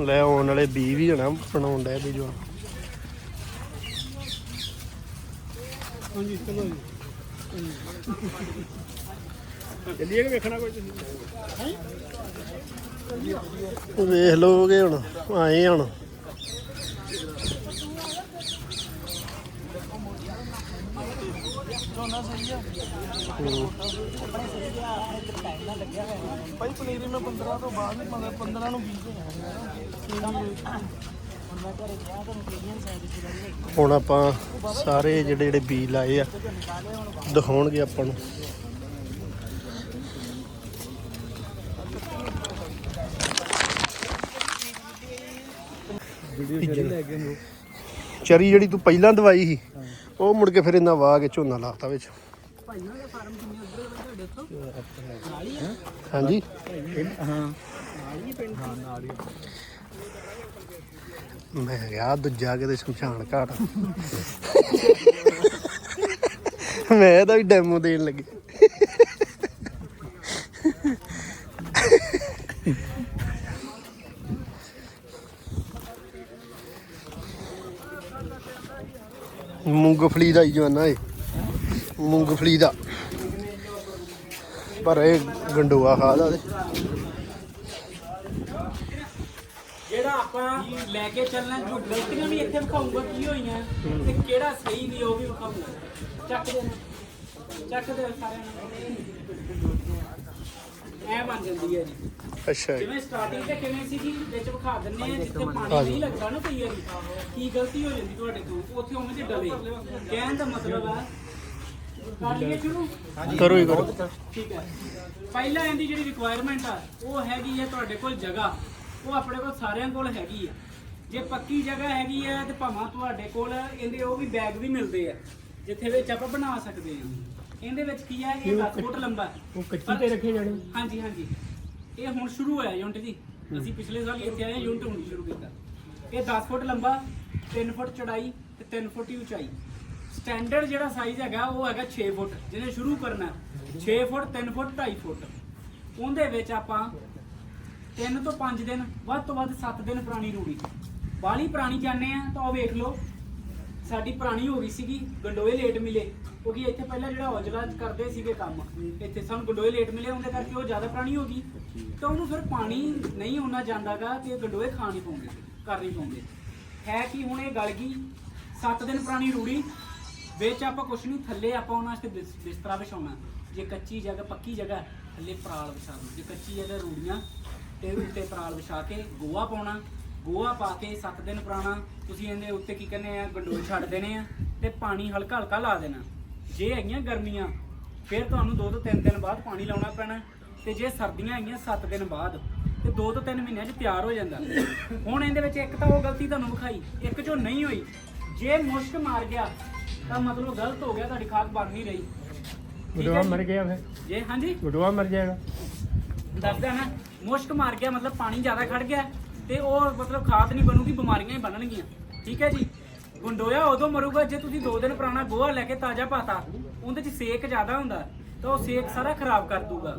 ਲੈ ਆਉਣ ਵਾਲੇ ਬੀ ਵੀ ਹਣਾ ਬਣਾਉਣ ਡਿਆ ਵੀ ਜੋ ਹਾਂਜੀ ਚਲੋ ਜੀ। ਚੱਲੀਏ ਕਿ ਵੇਖਣਾ ਕੋਈ ਤੁਸੀਂ ਵੇਖ ਲੋਗੇ ਹੁਣ ਆਏ ਹੁਣ। ਭਾਈ ਪਨੀਰੀ ਮੈਂ 15 ਤੋਂ ਬਾਅਦ ਨਹੀਂ ਪਾਉਂਦਾ 15 ਨੂੰ 20 ਹੁਣ ਆਪਾਂ ਸਾਰੇ ਜਿਹੜੇ ਜਿਹੜੇ ਬੀਜ ਲਾਏ ਆ ਦਿਖਾਉਣਗੇ ਆਪਾਂ ਨੂੰ। ਚਰੀ ਜਿਹੜੀ ਤੂੰ ਪਹਿਲਾਂ ਦਵਾਈ ਸੀ ਉਹ ਮੁੜ ਕੇ ਫਿਰ ਇਹਨਾਂ ਵਾਹ ਕੇ ਝੋਨਾ ਲਾਤਾ ਵਿੱਚ। ਹਾਂਜੀ। ਮੈਂ ਕਿਹਾ ਦੂਜਾ ਕਿਤੇ ਸ਼ਮਸ਼ਾਨ ਘਾਟ। ਮੈਂ ਇਹਦਾ ਵੀ ਡੈਮੋ ਦੇਣ ਲੱਗੇ। ਮੂੰਗਫਲੀ ਦਾ ਹੀ ਜਵਾਨਾ ਏ। ਮੂੰਗਫਲੀ ਦਾ। ਪਰ ਇਹ ਗੰਡੋਆ ਖਾਦਾ ਤੇ ਜਿਹੜਾ ਆਪਾਂ ਲੈ ਕੇ ਚੱਲਣਾ, ਜੋ ਗਲਤੀਆਂ ਵੀ ਇੱਥੇ ਵਿਖਾਊਂਗਾ, ਕੀ ਹੋਈਆਂ, ਤੇ ਕਿਹੜਾ ਸਹੀ ਵੀ ਉਹ ਵੀ ਵਿਖਾਊਂਗਾ। ਚੱਕ ਦੇ ਚੱਕ ਦੇ ਸਾਰਿਆਂ ਨੂੰ। ਐ ਬਣ ਜਾਂਦੀ ਹੈ ਜੀ। ਅੱਛਾ ਜੀ। ਜਿਵੇਂ ਸਟਾਰਟਿੰਗ ਤੇ ਕਿਵੇਂ ਸੀ ਜੀ ਵਿੱਚ ਵਿਖਾ ਦਿੰਨੇ ਆ ਜਿੱਥੇ ਪਾਣੀ ਨਹੀਂ ਲੱਗਦਾ ਨਾ ਕਈ ਵਾਰੀ ਕੀ ਗਲਤੀ ਹੋ ਜਾਂਦੀ ਤੁਹਾਡੇ ਤੋਂ? ਉੱਥੇ ਉਵੇਂ ਦੇ ਡਲੇ। ਕਹਿਣ ਦਾ ਮਤਲਬ ਹੈ ਕਰ ਲਈਏ ਸ਼ੁਰੂ? ਕਰੋ ਹੀ ਕਰੋ। ਠੀਕ ਹੈ। ਪਹਿਲਾਂ ਇਹਦੀ ਜਿਹੜੀ ਰਿਕੁਆਇਰਮੈਂਟ ਆ ਉਹ ਹੈਗੀ ਹੈ ਤੁਹਾਡੇ ਕੋਲ ਜਗ੍ਹਾ। ਉਹ ਆਪਣੇ ਕੋਲ ਸਾਰਿਆਂ ਕੋਲ ਹੈਗੀ ਆ ਜੇ ਪੱਕੀ ਜਗ੍ਹਾ ਹੈਗੀ ਆ ਤੇ ਭਾਵੇਂ ਤੁਹਾਡੇ ਕੋਲ ਇਹਦੇ ਉਹ ਵੀ ਬੈਗ ਵੀ ਮਿਲਦੇ ਆ ਜਿੱਥੇ ਵਿੱਚ ਆਪਾਂ ਬਣਾ ਸਕਦੇ ਆ ਇਹਦੇ ਵਿੱਚ ਕੀ ਆ ਇਹ 10 ਫੁੱਟ ਲੰਬਾ ਉਹ ਕੱਚੀ ਤੇ ਰੱਖੇ ਜਾਣੇ। ਹਾਂਜੀ ਹਾਂਜੀ। ਇਹ ਹੁਣ ਸ਼ੁਰੂ ਹੋਇਆ ਯੂਨਿਟ ਜੀ। ਅਸੀਂ ਪਿਛਲੇ ਸਾਲ ਇੱਥੇ ਆਏ ਯੂਨਿਟ ਹੁਣ ਸ਼ੁਰੂ ਕੀਤਾ। ਇਹ 10 ਫੁੱਟ ਲੰਬਾ 3 ਫੁੱਟ ਚੌੜਾਈ ਤੇ 3 ਫੁੱਟ ਦੀ ਉਚਾਈ। ਸਟੈਂਡਰਡ ਜਿਹੜਾ ਸਾਈਜ਼ ਹੈਗਾ ਉਹ ਹੈਗਾ 6 ਫੁੱਟ। ਜਿਹਨੇ ਸ਼ੁਰੂ ਕਰਨਾ 6 ਫੁੱਟ 3 ਫੁੱਟ 2.5 ਫੁੱਟ। ਉਹਦੇ ਵਿੱਚ ਆਪਾਂ 3 ਤੋਂ 5 ਦਿਨ ਵੱਧ ਤੋਂ ਵੱਧ 7 ਦਿਨ ਪੁਰਾਣੀ ਰੂੜੀ। ਬਾਲੀ ਪੁਰਾਣੀ ਜਾਂਦੇ ਆ ਤਾਂ ਉਹ ਵੇਖ ਲਓ। ਸਾਡੀ ਪੁਰਾਣੀ ਹੋ ਗਈ ਸੀਗੀ ਗੰਡੋਏ ਲੇਟ ਮਿਲੇ। ਕਿਉਂਕਿ ਇੱਥੇ ਪਹਿਲਾਂ ਜਿਹੜਾ ਔਜਲਾ ਕਰਦੇ ਸੀਗੇ ਕੰਮ, ਇੱਥੇ ਸਾਨੂੰ ਗੰਡੋਏ ਲੇਟ ਮਿਲੇ, ਉਹਦੇ ਕਰਕੇ ਉਹ ਜ਼ਿਆਦਾ ਪੁਰਾਣੀ ਹੋ ਗਈ। ਤਾਂ ਉਹਨੂੰ ਫਿਰ ਪਾਣੀ ਨਹੀਂ ਹੋਣਾ ਜਾਂਦਾਗਾ ਤੇ ਗੰਡੋਏ ਖਾ ਨਹੀਂ ਪਾਉਂਦੇ ਕਰ ਨਹੀਂ ਪਾਉਂਦੇ। ਹੈ ਕਿ ਹੁਣ ਇਹ ਗਲ ਗਈ? 7 ਦਿਨ ਪੁਰਾਣੀ ਰੂੜੀ, ਵਿੱਚ ਆਪਾਂ ਕੁਛ ਨਹੀਂ, ਥੱਲੇ ਆਪਾਂ ਉਹਨਾਂ ਵਾਸਤੇ ਬਿਸ- ਬਿਸਤਰਾ ਵਿਛਾਉਣਾ। ਜੇ ਕੱਚੀ ਜਗ੍ਹਾ, ਪੱਕੀ ਜਗ੍ਹਾ, ਥੱਲੇ ਪਰਾਲ ਵਿਛਾ ਦਿਓ ਜੇ ਕੱਚੀ ਜਗ੍ਹਾ ਰੂੜੀਆਂ, ਤੇ ਉੱਤੇ ਪਰਾਲ ਵਿਛਾ ਕੇ ਗੋਹਾ ਪਾਉਣਾ। ਗੋਹਾ ਪਾ ਕੇ 7 ਦਿਨ ਪੁਰਾਣਾ, ਤੁਸੀਂ ਇਹਦੇ ਉੱਤੇ ਕੀ ਕਹਿੰਦੇ ਆ, ਗੰਡੋਏ ਛੱਡ ਦੇਣੇ ਆ, ਤੇ ਪਾਣੀ ਹਲਕਾ ਹਲਕਾ ਲਾ ਦੇਣਾ। ਜੇ ਹੈਗੀਆਂ ਗਰਮੀਆਂ ਫਿਰ ਤੁਹਾਨੂੰ 2 ਤੋਂ 3 ਦਿਨ ਬਾਅਦ ਪਾਣੀ ਲਾਉਣਾ ਪੈਣਾ ਤੇ ਜੇ ਸਰਦੀਆਂ ਹੈਗੀਆਂ 7 ਦਿਨ ਬਾਅਦ ਤੇ 2 ਤੋਂ 3 ਮਹੀਨਿਆਂ 'ਚ ਤਿਆਰ ਹੋ ਜਾਂਦਾ। ਹੁਣ ਇਹਦੇ ਵਿੱਚ ਇੱਕ ਤਾਂ ਉਹ ਗਲਤੀ ਤੁਹਾਨੂੰ ਵਿਖਾਈ ਇੱਕ ਜੋ ਨਹੀਂ ਹੋਈ। ਜੇ ਮੁਸ਼ਕ ਮਾਰ ਗਿਆ ਤਾਂ ਮਤਲਬ ਗਲਤ ਹੋ ਗਿਆ ਤੁਹਾਡੀ ਖਾਦ ਬਣ ਨਹੀਂ ਰਹੀ। ਗੁਡਵਾ ਮਰ ਗਿਆ ਫਿਰ। ਜੇ ਹਾਂਜੀ? ਗੁਡਵਾ ਮਰ ਜਾਏਗਾ। ਦੱਸਦਾ ਨਾ ਮੁਸ਼ਕ ਮਾਰ ਗਿਆ ਮਤਲਬ ਪਾਣੀ ਜ਼ਿਆਦਾ ਖੜ ਗਿਆ ਤੇ ਉਹ ਮਤਲਬ ਖਾਦ ਨਹੀਂ ਬਣੂਗੀ ਬਿਮਾਰੀਆਂ ਹੀ ਬਣਨਗੀਆਂ। ਠੀਕ ਹੈ ਜੀ? ਗੰਡੋਇਆ ਉਦੋਂ ਮਰੂਗਾ ਜੇ ਤੁਸੀਂ 2 ਦਿਨ ਪੁਰਾਣਾ ਗੋਹਾ ਲੈ ਕੇ ਤਾਜ਼ਾ ਪਾਤਾ, ਉਹਦੇ 'ਚ ਸੇਕ ਜ਼ਿਆਦਾ ਹੁੰਦਾ, ਤਾਂ ਉਹ ਸੇਕ ਸਾਰਾ ਖਰਾਬ ਕਰ ਦੂਗਾ।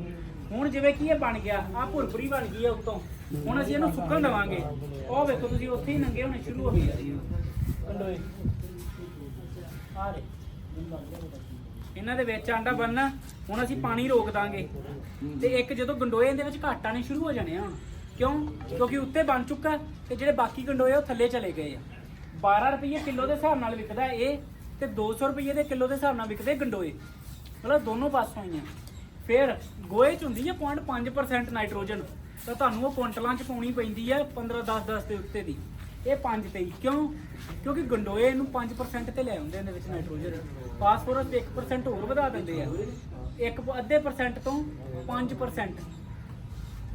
ਹੁਣ ਜਿਵੇਂ ਕੀ ਇਹ ਬਣ ਗਿਆ ਆ ਭੁਰਭੁਰੀ ਬਣ ਗਈ ਹੈ ਉੱਤੋਂ। ਹੁਣ ਅਸੀਂ ਇਹਨੂੰ ਸੁੱਕਣ ਦੇਵਾਂਗੇ। ਉਹ ਵੇਖੋ ਤੁਸੀਂ, ਉੱਥੇ ਹੀ ਨੰਗੇ ਹੋਣੇ, ਸ਼ੁਰੂ ਹੋ ਗਏ ਗੰਡੋਏ। ਆ ਇਹਨਾਂ ਦੇ ਵਿੱਚ ਆਂਡਾ ਬਣਨਾ, ਹੁਣ ਅਸੀਂ ਪਾਣੀ ਰੋਕ ਦਾਂਗੇ। ਤੇ ਇੱਕ ਜਦੋਂ ਗੰਡੋਏ ਇਹਦੇ ਵਿੱਚ ਘੱਟ ਆਣੇ ਸ਼ੁਰੂ ਹੋ ਜਾਣੇ ਆ ਹੁਣ। ਕਿਉਂ? ਕਿਉਂਕਿ ਉੱਤੇ ਬਣ ਚੁੱਕਾ, ਤੇ ਜਿਹੜੇ ਬਾਕੀ ਗੰਡੋਏ ਉਹ ਥੱਲੇ ਚਲੇ ਗਏ ਆ। 12 ਰੁਪਏ ਕਿਲੋ ਦੇ ਹਿਸਾਬ ਨਾਲ ਵਿਕਦਾ ਇਹ ਤੇ 200 ਰੁਪਏ ਦੇ ਕਿਲੋ ਦੇ ਹਿਸਾਬ ਨਾਲ ਵਿਕਦੇ ਗੰਡੋਏ। ਮਤਲਬ ਦੋਨੋਂ ਪਾਸੋਂ ਹੀ ਆ ਫਿਰ ਗੋਏ ਚ ਹੁੰਦੀ ਹੈ 0.5% ਨਾਈਟ੍ਰੋਜਨ। ਤਾਂ ਤੁਹਾਨੂੰ ਉਹ ਕੁਇੰਟਲਾਂ ਚ ਪਾਉਣੀ ਪੈਂਦੀ ਹੈ 15 10 10 ਦੇ ਉੱਤੇ ਦੀ। ਇਹ 5 ਤੇ ਹੀ। ਕਿਉਂ? ਕਿਉਂਕਿ ਗੰਡੋਏ ਇਹਨੂੰ 5% ਤੇ ਲੈ ਆਉਂਦੇ ਨੇ ਵਿੱਚ ਨਾਈਟ੍ਰੋਜਨ। ਫਾਸਫੋਰਸ ਤੇ 1% ਹੋਰ ਵਧਾ ਦਿੰਦੇ ਆ। ਇੱਕ ਅੱਧੇ ਪਰਸੈਂਟ ਤੋਂ 5%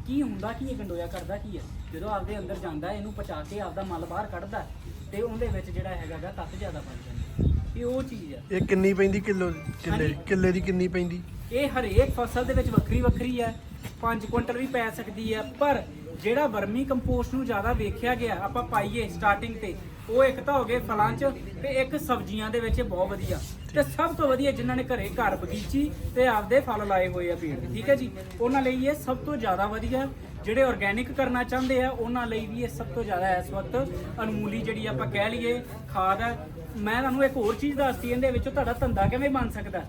ਕੀ ਹੁੰਦਾ, ਕੀ ਇਹ ਗੰਡੋਇਆ ਕਰਦਾ, ਕੀ ਹੈ? ਜਦੋਂ ਆਪਦੇ ਅੰਦਰ ਜਾਂਦਾ, ਇਹਨੂੰ ਪਚਾ ਕੇ ਆਪਦਾ ਮਲ ਬਾਹਰ ਕੱਢਦਾ ਤੇ ਉਹਦੇ ਵਿੱਚ ਜਿਹੜਾ ਹੈਗਾਗਾ ਤੱਤ ਜ਼ਿਆਦਾ ਬਣ ਜਾਂਦਾ। ਇਹ ਉਹ ਚੀਜ਼ ਆ। ਇਹ ਕਿੰਨੀ ਪੈਂਦੀ ਕਿਲੋ ਕਿੱਲੇ ਹਾਂਜੀ। ਕਿੱਲੇ ਦੀ ਕਿੰਨੀ ਪੈਂਦੀ? ਇਹ ਹਰੇਕ ਫਸਲ ਦੇ ਵਿੱਚ ਵੱਖਰੀ ਵੱਖਰੀ ਹੈ 5 ਕੁਇੰਟਲ ਵੀ ਪੈ ਸਕਦੀ ਹੈ ਪਰ ਜਿਹੜਾ ਵਰਮੀ ਕੰਪੋਸਟ ਨੂੰ ਜ਼ਿਆਦਾ ਵੇਖਿਆ ਗਿਆ ਆਪਾਂ ਪਾਈਏ ਸਟਾਰਟਿੰਗ ਤੇ ਉਹ ਇੱਕ ਤਾਂ ਹੋ ਗਏ ਫਲਾਂ 'ਚ ਤੇ ਇੱਕ ਸਬਜ਼ੀਆਂ ਦੇ ਵਿੱਚ ਬਹੁਤ ਵਧੀਆ। ਤੇ ਸਭ ਤੋਂ ਵਧੀਆ ਜਿਨ੍ਹਾਂ ਨੇ ਘਰੇ ਘਰ ਬਗੀਚੀ ਤੇ ਆਪਦੇ ਫਲ ਲਾਏ ਹੋਏ ਆ ਪੇੜ ਠੀਕ ਹੈ ਜੀ? ਉਹਨਾਂ ਲਈ ਇਹ ਸਭ ਤੋਂ ਜ਼ਿਆਦਾ ਵਧੀਆ ਜਿਹੜੇ ਆਰਗੈਨਿਕ ਕਰਨਾ ਚਾਹੁੰਦੇ ਆ, ਉਹਨਾਂ ਲਈ ਵੀ ਇਹ ਸਭ ਤੋਂ ਜ਼ਿਆਦਾ ਇਸ ਵਕਤ ਅਨਮੂਲੀ ਜਿਹੜੀ ਆਪਾਂ ਕਹਿ ਲਈਏ ਖਾਦ ਹੈ ਮੈਂ ਤੁਹਾਨੂੰ ਇੱਕ ਹੋਰ ਚੀਜ਼ ਦੱਸਦੀ ਇਹਦੇ ਵਿੱਚੋਂ ਤੁਹਾਡਾ ਧੰਦਾ ਕਿਵੇਂ ਬਣ ਸਕਦਾ?